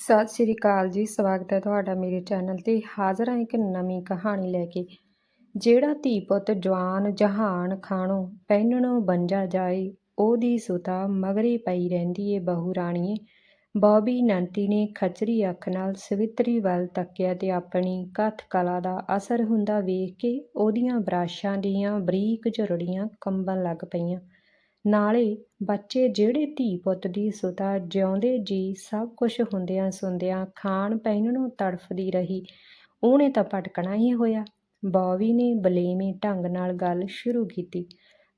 ਸਤਿ ਸ਼੍ਰੀ ਅਕਾਲ ਜੀ, ਸਵਾਗਤ ਹੈ ਤੁਹਾਡਾ ਮੇਰੇ ਚੈਨਲ ਤੇ। ਹਾਜ਼ਰ ਹਾਂ ਇੱਕ ਨਵੀਂ ਕਹਾਣੀ ਲੈ ਕੇ। ਜਿਹੜਾ ਧੀ ਪੁੱਤ ਜਵਾਨ ਜਹਾਨ ਖਾਣੋ ਪਹਿਨਣੋਂ ਬੰਜਾ ਜਾਏ, ਉਹਦੀ ਸੁਤਾ ਮਗਰੇ ਪਈ ਰਹਿੰਦੀ ਏ ਬਹੂ ਰਾਣੀਏ। ਬੌਬੀ ਨੰਤੀ ਨੇ ਖਚਰੀ ਅੱਖ ਨਾਲ ਸਵਿਤਰੀ ਵੱਲ ਤੱਕਿਆ ਤੇ ਆਪਣੀ ਕਥ ਕਲਾ ਦਾ ਅਸਰ ਹੁੰਦਾ ਵੇਖ ਕੇ ਉਹਦੀਆਂ ਬਰਾਸ਼ਾਂ ਦੀਆਂ ਬਰੀਕ ਝੁਰੜੀਆਂ ਕੰਬਣ ਲੱਗ ਪਈਆਂ। ਨਾਲੇ ਬੱਚੇ ਜਿਹੜੇ ਧੀ ਪੁੱਤ ਦੀ ਸੁਤਾ ਜਿਉਂਦੇ ਜੀ ਸਭ ਕੁਝ ਹੁੰਦਿਆਂ ਸੁੰਦਿਆਂ ਖਾਣ ਪਹਿਨਣੋਂ ਤੜਫਦੀ ਰਹੀ। ਉਹਨੇ ਤਾਂ ਭਟਕਣਾ ਹੀ ਹੋਇਆ। ਬੌਵੀ ਨੇ ਬਲੇਮੀ ਢੰਗ ਨਾਲ ਗੱਲ ਸ਼ੁਰੂ ਕੀਤੀ।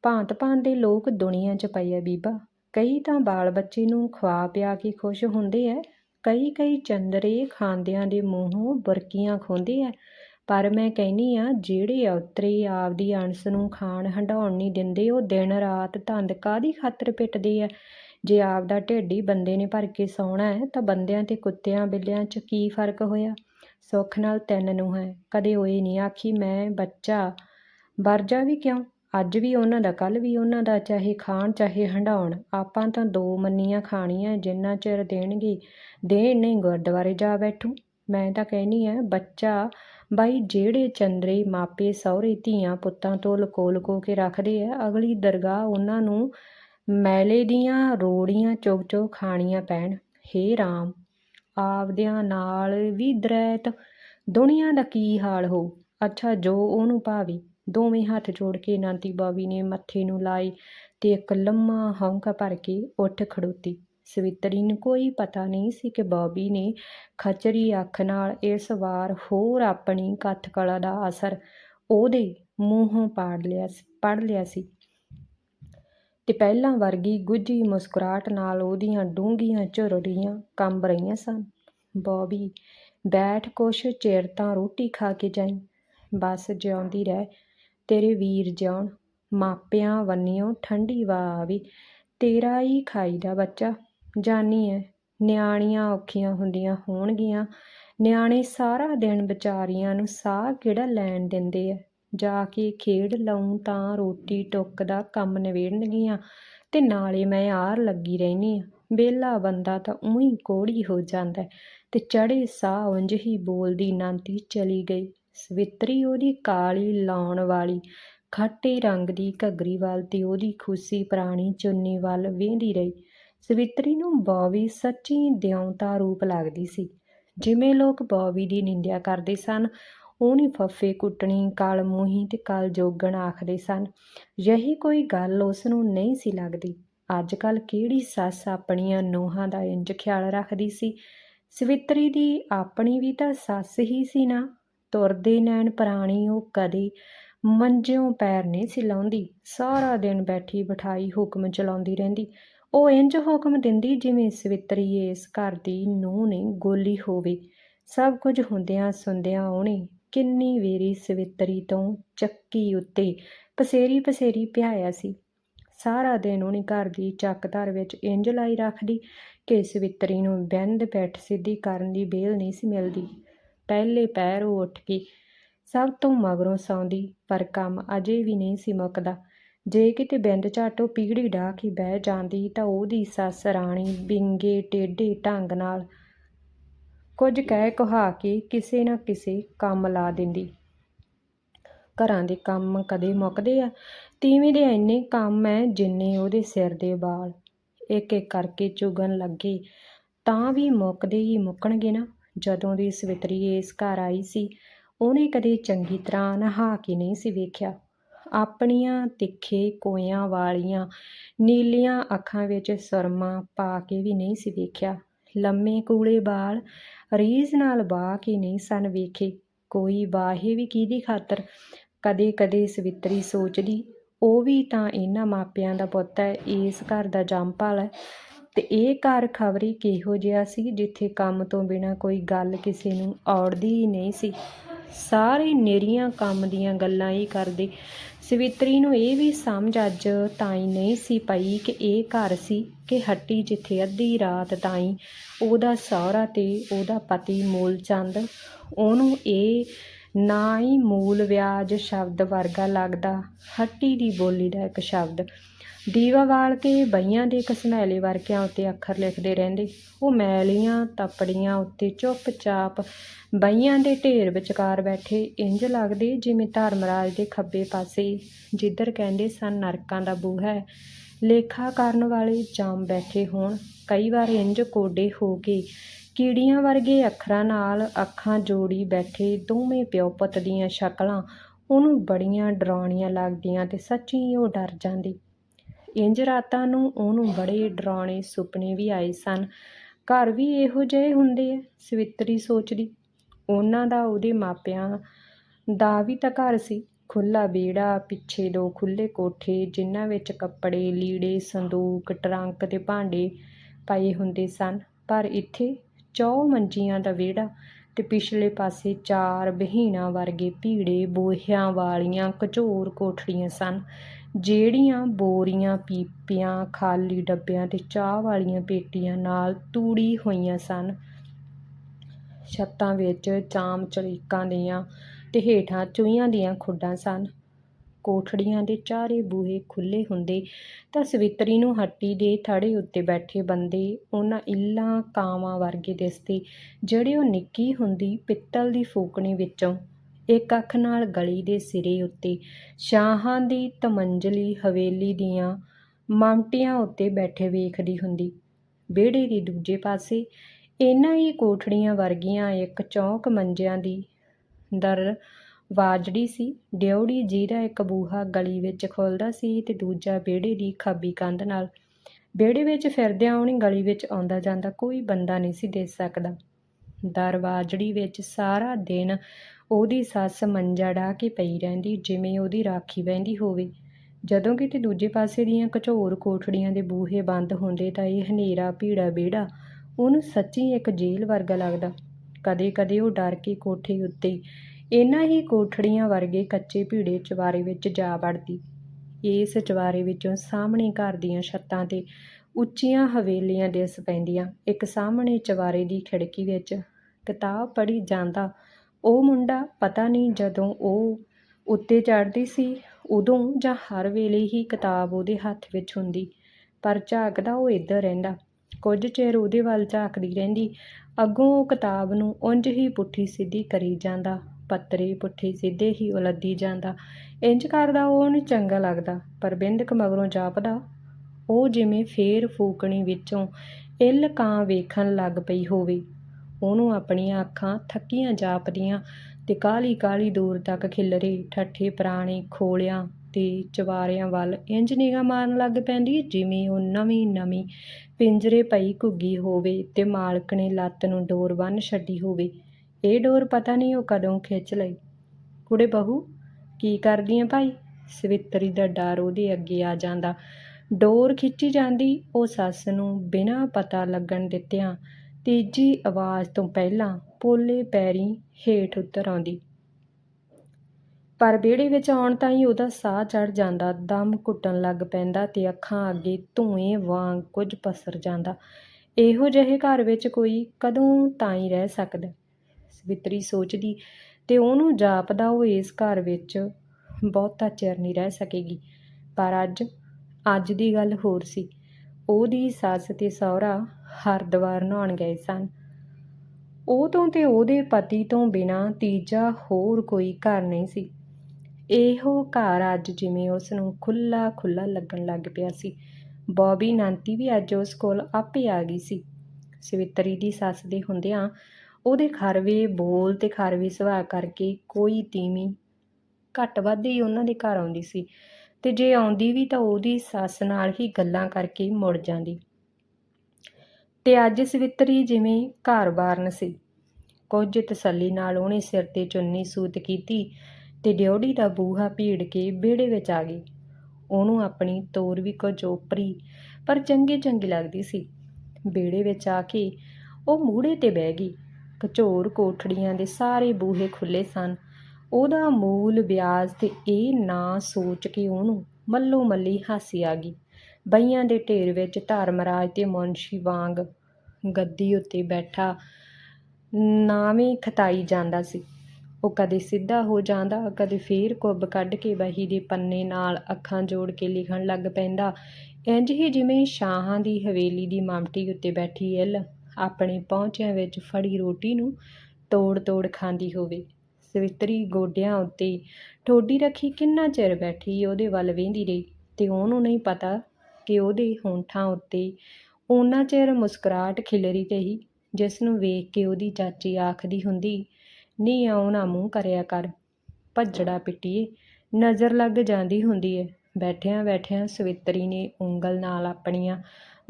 ਭਾਂਤ ਭਾਂਤ ਦੇ ਲੋਕ ਦੁਨੀਆ 'ਚ ਪਏ ਆ ਬੀਬਾ। ਕਈ ਤਾਂ ਬਾਲ ਬੱਚੇ ਨੂੰ ਖਵਾ ਪਿਆ ਕੇ ਖੁਸ਼ ਹੁੰਦੇ ਐ ਕਈ ਕਈ ਚੰਦਰੇ ਖਾਂਦਿਆਂ ਦੇ ਮੂੰਹੋਂ ਬਰਕੀਆਂ ਖੋਂਦੇ ਐ ਪਰ ਮੈਂ ਕਹਿੰਦੀ ਹਾਂ ਜਿਹੜੇ ਔਤਰੇ ਆਪਦੀ ਅਣਸ ਨੂੰ ਖਾਣ ਹੰਢਾਉਣ ਨਹੀਂ ਦਿੰਦੇ, ਉਹ ਦਿਨ ਰਾਤ ਧੰਦ ਕਾਹਦੀ ਖਾਤਰ ਪਿੱਟਦੇ ਆ? ਜੇ ਆਪਦਾ ਢਿੱਡ ਹੀ ਬੰਦੇ ਨੇ ਭਰ ਕੇ ਸੌਣਾ ਹੈ, ਤਾਂ ਬੰਦਿਆਂ ਤੇ ਕੁੱਤਿਆਂ ਬਿੱਲਿਆਂ 'ਚ ਕੀ ਫ਼ਰਕ ਹੋਇਆ? ਸੁੱਖ ਨਾਲ ਤਿੰਨ ਨੂੰ ਹੈ। ਕਦੇ ਹੋਏ ਨਹੀਂ ਆਖੀ, ਮੈਂ ਬੱਚਾ ਵਰਜਾ ਵੀ ਕਿਉਂ? ਅੱਜ ਵੀ ਉਹਨਾਂ ਦਾ ਕੱਲ ਵੀ ਉਹਨਾਂ ਦਾ, ਚਾਹੇ ਖਾਣ ਚਾਹੇ ਹੰਡਾਉਣ ਆਪਾਂ ਤਾਂ ਦੋ ਮੰਨੀਆਂ ਖਾਣੀਆਂ ਜਿੰਨਾ ਚਿਰ ਦੇਣਗੇ, ਦੇਣ ਨਹੀਂ ਗੁਰਦੁਆਰੇ ਜਾ ਬੈਠੂ। ਮੈਂ ਤਾਂ ਕਹਿਨੀ ਆ, ਬੱਚਾ ਬਾਈ, ਜਿਹੜੇ ਚੰਦਰੇ ਮਾਪੇ ਸਹੁਰੇ ਧੀਆਂ ਪੁੱਤਾਂ ਤੋਂ ਲਕੋ ਲੁਕੋ ਕੇ ਰੱਖਦੇ ਆ, ਅਗਲੀ ਦਰਗਾਹ ਉਹਨਾਂ ਨੂੰ ਮੈਲੇ ਦੀਆਂ ਰੋੜੀਆਂ ਚੁਗ ਚੁਗ ਖਾਣੀਆਂ ਪੈਣ। ਹੇ ਰਾਮ, ਆਪਦਿਆਂ ਨਾਲ ਵੀ ਦਰੈਤ, ਦੁਨੀਆ ਦਾ ਕੀ ਹਾਲ ਹੋ? ਅੱਛਾ, ਜੋ ਉਹਨੂੰ ਭਾਵੀ। ਦੋਵੇਂ ਹੱਥ ਜੋੜ ਕੇ ਨਾਂਤੀ ਬਾਬੀ ਨੇ ਮੱਥੇ ਨੂੰ ਲਾਈ ਤੇ ਇੱਕ ਲੰਮਾ ਹੌਂਕਾ ਭਰ ਕੇ ਉੱਠ ਖੜੋਤੀ। ਸਵਿਤਰੀ ਨੂੰ ਕੋਈ ਪਤਾ ਨਹੀਂ ਸੀ ਕਿ ਬੌਬੀ ਨੇ ਖਚਰੀ ਅੱਖ ਨਾਲ ਇਸ ਵਾਰ ਹੋਰ ਆਪਣੀ ਕਥਕਲਾ ਦਾ ਅਸਰ ਉਹਦੇ ਮੂੰਹੋਂ ਪਾੜ ਲਿਆ ਪੜ ਲਿਆ ਸੀ। ਤੇ ਪਹਿਲਾਂ ਵਰਗੀ ਗੁੱਝੀ ਮੁਸਕਰਾਹਟ ਨਾਲ ਉਹਦੀਆਂ ਡੂੰਘੀਆਂ ਝੁਰੜੀਆਂ ਕੰਬ ਰਹੀਆਂ ਸਨ। ਬੌਬੀ ਬੈਠ ਕੁਛ ਚਿਰ ਤਾਂ ਰੋਟੀ ਖਾ ਕੇ ਜਾਈ, ਬਸ ਜਿਉਂਦੀ ਰਹਿ, ਤੇਰੇ ਵੀਰ ਜਿਉਣ, ਮਾਪਿਆਂ ਵੰਨਿਓ ਠੰਡੀ ਵਾ ਆਵੇ, ਤੇਰਾ ਹੀ ਖਾਈ ਦਾ ਬੱਚਾ। ਜਾਣੀ ਹੈ ਨਿਆਣੀਆਂ ਔਖੀਆਂ ਹੁੰਦੀਆਂ ਹੋਣਗੀਆਂ। ਨਿਆਣੇ ਸਾਰਾ ਦਿਨ ਵਿਚਾਰੀਆਂ ਨੂੰ ਸਾਹ ਕਿਹੜਾ ਲੈਣ ਦਿੰਦੇ ਐ? ਜਾ ਕੇ ਖੇਡ ਲਊਂ ਤਾਂ ਰੋਟੀ ਟੁੱਕ ਦਾ ਕੰਮ ਨਿਬੇੜਨਗੀਆਂ ਤੇ ਨਾਲੇ ਮੈਂ ਆਰ ਲੱਗੀ ਰਹਿਨੀ ਆ। ਬੇਲਾ ਬੰਦਾ ਤਾਂ ਉਹੀ ਕੋੜੀ ਹੋ ਜਾਂਦਾ ਤੇ ਚੜੇ ਸਾਹ ਉਂਝ ਹੀ ਬੋਲਦੀ ਨਾਂਤੀ ਚਲੀ ਗਈ। ਸਵਿਤਰੀ ਉਹਦੀ ਕਾਲੀ ਲਾਉਣ ਵਾਲੀ, ਖੱਟੇ ਰੰਗ ਦੀ ਘੱਗਰੀ ਵੱਲ ਤੇ ਉਹਦੀ ਖੁਸ਼ੀ ਪੁਰਾਣੀ ਚੁੰਨੀ ਵੱਲ ਵੇਂਦੀ ਰਹੀ। ਸਵਿਤਰੀ ਨੂੰ ਬੌਵੀ ਸੱਚੀ ਦਿਉਂਤਾ ਰੂਪ ਲੱਗਦੀ ਸੀ। ਜਿਵੇਂ ਲੋਕ ਬੌਵੀ ਦੀ ਨਿੰਦਿਆ ਕਰਦੇ ਸਨ ਉਹਨੇ ਫੱਫੇ ਕੁੱਟਣੀ, ਕਲ ਮੂਹੀ ਤੇ ਕਾਲ ਜੋਗਣ ਆਖਦੇ ਸਨ। ਯਹੀ ਕੋਈ ਗੱਲ ਉਸ ਨੂੰ ਨਹੀਂ ਸੀ ਲੱਗਦੀ। ਅੱਜ ਕੱਲ ਕਿਹੜੀ ਸੱਸ ਆਪਣੀਆਂ ਨੂੰਹਾਂ ਦਾ ਇੰਜ ਖਿਆਲ ਰੱਖਦੀ ਸੀ? ਸਵਿਤਰੀ ਦੀ ਆਪਣੀ ਵੀ ਤਾਂ ਸੱਸ ਹੀ ਸੀ ਨਾ। ਤੁਰਦੇ ਨੈਣ ਪ੍ਰਾਣੀ ਉਹ ਕਦੇ ਮੰਜਿਓਂ ਪੈਰ ਨਹੀਂ ਸੀ ਲਾਉਂਦੀ। ਸਾਰਾ ਦਿਨ ਬੈਠੀ ਬਿਠਾਈ ਹੁਕਮ ਚਲਾਉਂਦੀ ਰਹਿੰਦੀ। ਉਹ ਇੰਜ ਹੁਕਮ ਦਿੰਦੀ ਜਿਵੇਂ ਸਵਿਤਰੀ ਇਸ ਘਰ ਦੀ ਨੂੰਹ ਨੇ ਗੋਲੀ ਹੋਵੇ। ਸਭ ਕੁਝ ਹੁੰਦਿਆਂ ਸੁੰਦਿਆਂ ਉਹਨੇ ਕਿੰਨੀ ਵੇਰੀ ਸਵਿਤਰੀ ਤੋਂ ਚੱਕੀ ਉੱਤੇ ਪਸੇਰੀ ਪਸੇਰੀ ਪਿਆਇਆ ਸੀ। ਸਾਰਾ ਦਿਨ ਉਹਨੇ ਘਰ ਦੀ ਚੱਕਧਰ ਵਿੱਚ ਇੰਜ ਲਾਈ ਰੱਖਦੀ ਕਿ ਸਵਿਤਰੀ ਨੂੰ ਬੰਦ ਬੈਠ ਸਿੱਧੀ ਕਰਨ ਦੀ ਬੇਲ ਨਹੀਂ ਸੀ ਮਿਲਦੀ। ਪਹਿਲੇ ਪੈਰ ਉਹ ਉੱਠ ਕੇ ਸਭ ਤੋਂ ਮਗਰੋਂ ਸੌਂਦੀ, ਪਰ ਕੰਮ ਅਜੇ ਵੀ ਨਹੀਂ ਸੀ ਮੁੱਕਦਾ। ਜੇ ਕਿਤੇ ਬਿੰਦ ਝਾਟੋ ਪੀੜ੍ਹੀ ਡਾਹ ਕੇ ਬਹਿ ਜਾਂਦੀ ਤਾਂ ਉਹਦੀ ਸੱਸ ਰਾਣੀ ਬਿੰਗੇ ਟੇਢੇ ਢੰਗ ਨਾਲ ਕੁਝ ਕਹਿ ਕਹਾ ਕੇ ਕਿਸੇ ਨਾ ਕਿਸੇ ਕੰਮ ਲਾ ਦਿੰਦੀ। ਘਰਾਂ ਦੇ ਕੰਮ ਕਦੇ ਮੁੱਕਦੇ ਆ, ਤੀਵੀਂ ਦੇ ਇੰਨੇ ਕੰਮ ਐ ਜਿੰਨੇ ਉਹਦੇ ਸਿਰ ਦੇ ਵਾਲ। ਇੱਕ ਇੱਕ ਕਰਕੇ ਚੁਗਣ ਲੱਗੇ, ਤਾਂ ਵੀ ਮੁੱਕਦੇ ਹੀ ਮੁੱਕਣਗੇ ਨਾ। ਜਦੋਂ ਦੀ ਸਵਿਤਰੀ ਇਸ ਘਰ ਆਈ ਸੀ, ਉਹਨੇ ਕਦੇ ਚੰਗੀ ਤਰ੍ਹਾਂ ਨਹਾ ਕੇ ਨਹੀਂ ਸੀ ਵੇਖਿਆ। ਆਪਣੀਆਂ ਤਿੱਖੇ ਕੋਇਆਂ ਵਾਲੀਆਂ ਨੀਲੀਆਂ ਅੱਖਾਂ ਵਿੱਚ ਸੁਰਮਾ ਪਾ ਕੇ ਵੀ ਨਹੀਂ ਸੀ ਵੇਖਿਆ। ਲੰਮੇ ਕੂਲੇ ਵਾਲ ਰੀਝ ਨਾਲ ਵਾਹ ਕੇ ਨਹੀਂ ਸਨ ਵੇਖੇ। ਕੋਈ ਬਾਹੇ ਵੀ ਕਿਹਦੀ ਖਾਤਰ? ਕਦੇ ਕਦੇ ਸਵਿਤਰੀ ਸੋਚਦੀ, ਉਹ ਵੀ ਤਾਂ ਇਹਨਾਂ ਮਾਪਿਆਂ ਦਾ ਪੁੱਤ ਹੈ ਇਸ ਘਰ ਦਾ ਜੰਮਪਲ ਹੈ ਤੇ ਇਹ ਘਰ ਖਬਰੀ ਕਿਹੋ ਜਿਹਾ ਸੀ ਜਿੱਥੇ ਕੰਮ ਤੋਂ ਬਿਨਾ ਕੋਈ ਗੱਲ ਕਿਸੇ ਨੂੰ ਔੜਦੀ ਹੀ ਨਹੀਂ ਸੀ। ਸਾਰੇ ਨੇਰੀਆਂ ਕੰਮ ਦੀਆਂ ਗੱਲਾਂ ਹੀ ਕਰਦੇ ਸਵਿਤਰੀ ਨੂੰ ਇਹ ਵੀ ਸਮਝ ਅੱਜ ਤਾਈ ਨਹੀਂ ਸੀ ਪਈ ਕਿ ਇਹ ਘਰ ਸੀ ਕਿ ਹੱਟੀ ਜਿੱਥੇ ਅੱਧੀ ਰਾਤ ਤਾਈ ਉਹਦਾ ਸਹੁਰਾ ਤੇ ਉਹਦਾ ਪਤੀ ਮੂਲ ਚੰਦ ਉਹਨੂੰ ਇਹ ਨਾ ਹੀ ਮੂਲ ਵਿਆਜ ਸ਼ਬਦ ਵਰਗਾ ਲੱਗਦਾ। ਹੱਟੀ ਦੀ ਬੋਲੀ ਦਾ ਇੱਕ ਸ਼ਬਦ ਦੀਵਾ ਬਾਲ ਕੇ ਬਈਆਂ ਦੇ ਘਸਮੈਲੇ ਵਰਕਿਆਂ ਉੱਤੇ ਅੱਖਰ ਲਿਖਦੇ ਰਹਿੰਦੇ। ਉਹ ਮੈਲੀਆਂ, ਤਪੜੀਆਂ ਉੱਤੇ ਚੁੱਪਚਾਪ ਬਈਆਂ ਦੇ ਢੇਰ ਵਿਚਕਾਰ ਬੈਠੇ ਇੰਜ ਲੱਗਦੇ ਜਿਵੇਂ ਧਰਮਰਾਜ ਦੇ ਖੱਬੇ ਪਾਸੇ ਜਿੱਧਰ ਕਹਿੰਦੇ ਸਨ, ਨਰਕਾਂ ਦਾ ਬੂਹਾ ਹੈ। ਲੇਖਾ ਕਰਨ ਵਾਲੇ ਜੰਮ ਬੈਠੇ ਹੋਣ। ਕਈ ਵਾਰ ਇੰਜ ਕੋਡੇ ਹੋ ਕੇ ਕੀੜੀਆਂ ਵਰਗੇ ਅੱਖਰਾਂ ਨਾਲ ਅੱਖਾਂ ਜੋੜੀ ਬੈਠੇ ਦੋਵੇਂ ਪਿਓ ਪੁੱਤ ਦੀਆਂ ਸ਼ਕਲਾਂ ਉਹਨੂੰ ਬੜੀਆਂ ਡਰਾਉਣੀਆਂ ਲੱਗਦੀਆਂ ਤੇ ਸੱਚੀ ਉਹ ਡਰ ਜਾਂਦੀ। ਇੰਜ ਰਾਤਾਂ ਨੂੰ ਉਹਨੂੰ ਬੜੇ ਡਰਾਉਣੇ ਸੁਪਨੇ ਵੀ ਆਏ ਸਨ। ਘਰ ਵੀ ਇਹੋ ਜਿਹੇ ਹੁੰਦੇ ਐ ਸਵਿਤਰੀ ਸੋਚਦੀ। ਉਹਨਾਂ ਦਾ ਉਹਦੇ ਮਾਪਿਆਂ ਦਾ ਵੀ ਤਾਂ ਘਰ ਸੀ। ਖੁੱਲਾ ਵਿਹੜਾ, ਪਿੱਛੇ ਦੋ ਖੁੱਲੇ ਕੋਠੇ, ਜਿਨ੍ਹਾਂ ਵਿੱਚ ਕੱਪੜੇ, ਲੀੜੇ, ਸੰਦੂਕ, ਟਰੰਕ ਤੇ ਭਾਂਡੇ ਪਏ ਹੁੰਦੇ ਸਨ। ਪਰ ਇੱਥੇ ਚੌ ਮੰਜੀਆਂ ਦਾ ਵਿਹੜਾ ਤੇ ਪਿਛਲੇ ਪਾਸੇ ਚਾਰ ਬਹੀਣਾ ਵਰਗੇ ਭੀੜੇ, ਬੋਹਿਆਂ ਵਾਲੀਆਂ, ਕਚੋਰ ਕੋਠੜੀਆਂ ਸਨ। ਜਿਹੜੀਆਂ ਬੋਰੀਆਂ, ਪੀਪੀਆਂ, ਖਾਲੀ ਡੱਬਿਆਂ ਤੇ ਚਾਹ ਵਾਲੀਆਂ ਪੇਟੀਆਂ ਨਾਲ ਤੂੜੀ ਹੋਈਆਂ ਸਨ। ਛੱਤਾਂ ਵਿੱਚ ਚਾਮ ਚਲੀਕਾਂ ਦੀਆਂ ਤੇ ਹੇਠਾਂ ਚੂਹੀਆਂ ਦੀਆਂ ਖੁੱਡਾਂ ਸਨ। ਕੋਠੜੀਆਂ ਦੇ ਚਾਰੇ ਬੂਹੇ ਖੁੱਲੇ ਹੁੰਦੇ ਤਾਂ ਸਵਿਤਰੀ ਨੂੰ ਹੱਟੀ ਦੇ ਥੜੇ ਉੱਤੇ ਬੈਠੇ ਬੰਦੇ ਉਹਨਾਂ ਇੱਲਾਂ ਕਾਵਾਂ ਵਰਗੇ ਦਿਸਦੇ, ਜਿਹੜੇ ਉਹ ਨਿੱਕੀ ਹੁੰਦੀ ਪਿੱਤਲ ਦੀ ਫੂਕਣੀ ਵਿੱਚੋਂ ਇੱਕ ਅੱਖ ਨਾਲ ਗਲੀ ਦੇ ਸਿਰੇ ਉੱਤੇ ਸ਼ਾਹਾਂ ਦੀ ਤਮੰਜਲੀ ਹਵੇਲੀ ਦੀਆਂ ਮਾਮਟੀਆਂ ਉੱਤੇ ਬੈਠੇ ਵੇਖਦੀ ਹੁੰਦੀ। ਵਿਹੜੇ ਦੇ ਦੂਜੇ ਪਾਸੇ ਇਹਨਾਂ ਹੀ ਕੋਠੜੀਆਂ ਵਰਗੀਆਂ ਇੱਕ ਚੌਂਕ ਮੰਜਿਆਂ ਦੀ ਦਰ ਵਾਜੜੀ ਸੀ। ਡਿਉੜੀ ਜਿਹਦਾ ਇੱਕ ਬੂਹਾ ਗਲੀ ਵਿੱਚ ਖੁੱਲਦਾ ਸੀ ਤੇ ਦੂਜਾ ਵਿਹੜੇ ਦੀ ਖੱਬੀ ਕੰਧ ਨਾਲ। ਵਿਹੜੇ ਵਿੱਚ ਫਿਰਦਿਆਂ ਉਹਨੀ ਗਲੀ ਵਿੱਚ ਆਉਂਦਾ ਜਾਂਦਾ ਕੋਈ ਬੰਦਾ ਨਹੀਂ ਸੀ ਦੇਖ ਸਕਦਾ। ਦਰਵਾਜੜੀ ਵਿੱਚ ਸਾਰਾ ਦਿਨ ਉਹਦੀ ਸੱਸ ਮੰਜਾ ਢਾ ਕੇ ਪਈ ਰਹਿੰਦੀ, ਜਿਵੇਂ ਉਹਦੀ ਰਾਖੀ ਬਹਿੰਦੀ ਹੋਵੇ। ਜਦੋਂ ਕਿਤੇ ਦੂਜੇ ਪਾਸੇ ਦੀਆਂ ਘਚੋਰ ਕੋਠੜੀਆਂ ਦੇ ਬੂਹੇ ਬੰਦ ਹੁੰਦੇ ਤਾਂ ਇਹ ਹਨੇਰਾ, ਭੀੜਾ ਵਿਹੜਾ ਉਹਨੂੰ ਸੱਚੀ ਇੱਕ ਜੇਲ੍ਹ ਵਰਗਾ ਲੱਗਦਾ। ਕਦੇ-ਕਦੇ ਉਹ ਡਰ ਕੇ ਕੋਠੇ ਉੱਤੇ ਇਹਨਾਂ ਹੀ ਕੋਠੜੀਆਂ ਵਰਗੇ ਕੱਚੇ ਭੀੜੇ ਚਵਾਰੇ ਵਿੱਚ ਜਾ ਵੜਦੀ। ਇਸ ਚਵਾਰੇ ਵਿੱਚੋਂ ਸਾਹਮਣੇ ਘਰ ਦੀਆਂ ਛੱਤਾਂ ਤੇ ਉੱਚੀਆਂ ਹਵੇਲੀਆਂ ਦਿਸ ਪੈਂਦੀਆਂ। ਇੱਕ ਸਾਹਮਣੇ ਚਵਾਰੇ ਦੀ ਖਿੜਕੀ ਵਿੱਚ ਕਿਤਾਬ ਪੜ੍ਹੀ ਜਾਂਦਾ। ਉਹ ਮੁੰਡਾ ਪਤਾ ਨਹੀਂ ਜਦੋਂ ਉਹ ਉੱਤੇ ਚੜ੍ਹਦੀ ਸੀ, ਉਦੋਂ ਜਾਂ ਹਰ ਵੇਲੇ ਹੀ ਕਿਤਾਬ ਉਹਦੇ ਹੱਥ ਵਿੱਚ ਹੁੰਦੀ, ਪਰ ਝਾਕਦਾ ਉਹ ਇੱਧਰ ਰਹਿੰਦਾ। ਕੁਝ ਚਿਰ ਉਹਦੇ ਵੱਲ ਝਾਕਦੀ ਰਹਿੰਦੀ। ਅੱਗੋਂ ਉਹ ਕਿਤਾਬ ਨੂੰ ਉਂਝ ਹੀ ਪੁੱਠੀ ਸਿੱਧੀ ਕਰੀ ਜਾਂਦਾ, ਪੱਤਰੇ ਪੁੱਠੇ ਸਿੱਧੇ ਹੀ ਉਲੱਦੀ ਜਾਂਦਾ। ਇੰਜ ਕਰਦਾ ਉਹ ਉਹਨੂੰ ਚੰਗਾ ਲੱਗਦਾ, ਪਰ ਬਿੰਦਕ ਮਗਰੋਂ ਜਾਪਦਾ, ਉਹ ਜਿਵੇਂ ਫੇਰ ਫੂਕਣੀ ਵਿੱਚੋਂ ਇੱਲ ਕਾਂ ਵੇਖਣ ਲੱਗ ਪਈ ਹੋਵੇ। ਉਹਨੂੰ ਆਪਣੀਆਂ ਅੱਖਾਂ ਥੱਕੀਆਂ ਜਾਪਦੀਆਂ ਤੇ ਕਾਲੀ ਕਾਲੀ ਦੂਰ ਤੱਕ ਖਿਲਰੇ, ਠੱਠੇ ਪੁਰਾਣੇ ਖੋਲਿਆਂ ਤੇ ਚਵਾਰਿਆਂ ਵੱਲ ਇੰਜ ਨਿਗਾਹ ਮਾਰਨ ਲੱਗ ਪੈਂਦੀ ਜਿਵੇਂ ਉਹ ਨਵੀਂ ਨਵੀਂ ਪਿੰਜਰੇ ਪਈ ਘੁੱਗੀ ਹੋਵੇ ਤੇ ਮਾਲਕ ਨੇ ਲੱਤ ਨੂੰ ਡੋਰ ਬੰਨ ਛੱਡੀ ਹੋਵੇ। ਇਹ ਡੋਰ ਪਤਾ ਨਹੀਂ ਉਹ ਕਦੋਂ ਖਿੱਚ ਲਈ। ਕੁੜੇ ਬਹੂ, ਕੀ ਕਰਦੀ ਆਂ ਭਾਈ? ਸਵਿਤਰੀ ਦਾ ਡਰ ਉਹਦੇ ਅੱਗੇ ਆ ਜਾਂਦਾ। ਡੋਰ ਖਿੱਚੀ ਜਾਂਦੀ, ਉਹ ਸੱਸ ਨੂੰ ਬਿਨਾਂ ਪਤਾ ਲੱਗਣ ਦਿੱਤਿਆਂ ਤੀਜੀ ਆਵਾਜ਼ ਤੋਂ ਪਹਿਲਾਂ ਪੋਲੇ ਪੈਰੀਂ ਹੇਠ ਉਤਰ ਆਉਂਦੀ। ਪਰ ਵਿਹੜੇ ਵਿੱਚ ਆਉਣ ਤਾਂ ਹੀ ਉਹਦਾ ਸਾਹ ਚੜ ਜਾਂਦਾ, ਦਮ ਘੁੱਟਣ ਲੱਗ ਪੈਂਦਾ ਤੇ ਅੱਖਾਂ ਅੱਗੇ ਧੂਏ ਵਾਂਗ ਕੁਝ ਪਸਰ ਜਾਂਦਾ। ਇਹੋ ਜਿਹੇ ਘਰ ਵਿੱਚ ਕੋਈ ਕਦੋਂ ਤਾਈਂ ਰਹਿ ਸਕਦਾ? ਸਵਿਤਰੀ ਸੋਚਦੀ ਤੇ ਉਹਨੂੰ ਜਾਪਦਾ ਉਹ ਇਸ ਘਰ ਵਿੱਚ ਬਹੁਤਾ ਚਿਰ ਨਹੀਂ ਰਹਿ ਸਕੇਗੀ। ਪਰ ਅੱਜ ਅੱਜ ਦੀ ਗੱਲ ਹੋਰ ਸੀ। ਉਹਦੀ ਸੱਸ ਤੇ ਸਹੁਰਾ ਹਰਦੁਆਰ ਨਹਾਉਣ ਗਏ ਸਨ। ਉਹ ਤੋਂ ਤੇ ਉਹਦੇ ਪਤੀ ਤੋਂ ਬਿਨਾਂ ਤੀਜਾ ਹੋਰ ਕੋਈ ਘਰ ਨਹੀਂ ਸੀ। ਇਹੋ ਘਰ ਅੱਜ ਜਿਵੇਂ ਉਸ ਨੂੰ ਖੁੱਲਾ ਖੁੱਲਾ ਲੱਗਣ ਲੱਗ ਪਿਆ ਸੀ। ਬੌਬੀ ਨਾਂਤੀ ਵੀ ਅੱਜ ਉਸ ਕੋਲ ਆਪੇ ਆ ਗਈ ਸੀ। ਸਵਿਤਰੀ ਦੀ ਸੱਸ ਦੇ ਹੁੰਦਿਆਂ ਉਹਦੇ ਖਰਵੇ ਬੋਲ ਤੇ ਖਰਵੇ ਸੁਭਾਅ ਕਰਕੇ ਕੋਈ ਤੀਵੀਂ ਘੱਟ ਵੱਧ ਹੀ ਉਹਨਾਂ ਦੇ ਘਰ ਆਉਂਦੀ ਸੀ। ਤੇ ਜੇ ਆਉਂਦੀ ਵੀ ਤਾਂ ਉਹਦੀ ਸੱਸ ਨਾਲ ਹੀ ਗੱਲਾਂ ਕਰਕੇ ਮੁੜ ਜਾਂਦੀ। ਤੇ ਅੱਜ ਸਵਿਤਰੀ ਜਿਵੇਂ ਘਰ-ਬਾਰਨ ਸੀ। ਕੁਝ ਤਸੱਲੀ ਨਾਲ ਉਹਨੇ ਸਿਰ ਤੇ ਚੁੰਨੀ ਸੂਤ ਕੀਤੀ ਤੇ ਡਿਉੜੀ ਦਾ ਬੂਹਾ ਭੀੜ ਕੇ ਵਿਹੜੇ ਵਿੱਚ ਆ ਗਈ। ਉਹਨੂੰ ਆਪਣੀ ਤੋਰ ਵੀ ਕੁਝ ਓਪਰੀ, ਪਰ ਚੰਗੀ ਚੰਗੀ ਲੱਗਦੀ ਸੀ। ਵਿਹੜੇ ਵਿੱਚ ਆ ਕੇ ਉਹ ਮੂਹੜੇ ਤੇ ਬਹਿ ਗਈ। ਕਚੋਰ ਕੋਠੜੀਆਂ ਦੇ ਸਾਰੇ ਬੂਹੇ ਖੁੱਲੇ ਸਨ। ਉਹਦਾ ਮੂਲ ਵਿਆਜ ਤੇ ਇਹ ਨਾ ਸੋਚ ਕੇ ਉਹਨੂੰ ਮੱਲੋ ਮੱਲੀ ਹਾਸੀ ਆ ਗਈ। ਬਹੀਆਂ ਦੇ ਢੇਰ ਵਿੱਚ ਧਰਮਰਾਜ ਅਤੇ ਮੁਨਸ਼ੀ ਵਾਂਗ ਗੱਦੀ ਉੱਤੇ ਬੈਠਾ ਨਾਵੇਂ ਖਤਾਈ ਜਾਂਦਾ ਸੀ। ਉਹ ਕਦੇ ਸਿੱਧਾ ਹੋ ਜਾਂਦਾ, ਕਦੇ ਫੇਰ ਕੁੱਬ ਕੱਢ ਕੇ ਬਹੀ ਦੇ ਪੰਨੇ ਨਾਲ ਅੱਖਾਂ ਜੋੜ ਕੇ ਲਿਖਣ ਲੱਗ ਪੈਂਦਾ, ਇੰਜ ਹੀ ਜਿਵੇਂ ਸ਼ਾਹਾਂ ਦੀ ਹਵੇਲੀ ਦੀ ਮਾਮਟੀ ਉੱਤੇ ਬੈਠੀ ਇੱਲ ਆਪਣੇ ਪਹੁੰਚਿਆਂ ਵਿੱਚ ਫੜੀ ਰੋਟੀ ਨੂੰ ਤੋੜ ਤੋੜ ਖਾਂਦੀ ਹੋਵੇ। ਸਵਿਤਰੀ ਗੋਡਿਆਂ ਉੱਤੇ ਠੋਡੀ ਰੱਖੀ ਕਿੰਨਾ ਚਿਰ ਬੈਠੀ, ਉਹਦੇ ਵੱਲ ਵੇਂਦੀ ਰਹੀ ਤੇ ਉਹਨੂੰ ਨਹੀਂ ਪਤਾ ਕਿ ਉਹਦੇ ਹੋਂਠਾਂ ਉੱਤੇ ਓਨਾ ਚਿਰ ਮੁਸਕਰਾਹਟ ਖਿਲਰੀ ਰਹੀ ਜਿਸ ਨੂੰ ਵੇਖ ਕੇ ਉਹਦੀ ਚਾਚੀ ਆਖਦੀ ਹੁੰਦੀ, ਨੀ ਆਉ ਮੂੰਹ ਕਰਿਆ ਕਰ, ਭੱਜੜਾ ਪਿੱਟੀਏ, ਨਜ਼ਰ ਲੱਗ ਜਾਂਦੀ ਹੁੰਦੀ ਹੈ ਬੈਠਿਆਂ ਬੈਠਿਆਂ ਸਵਿਤਰੀ ਨੇ ਉਂਗਲ ਨਾਲ ਆਪਣੀਆਂ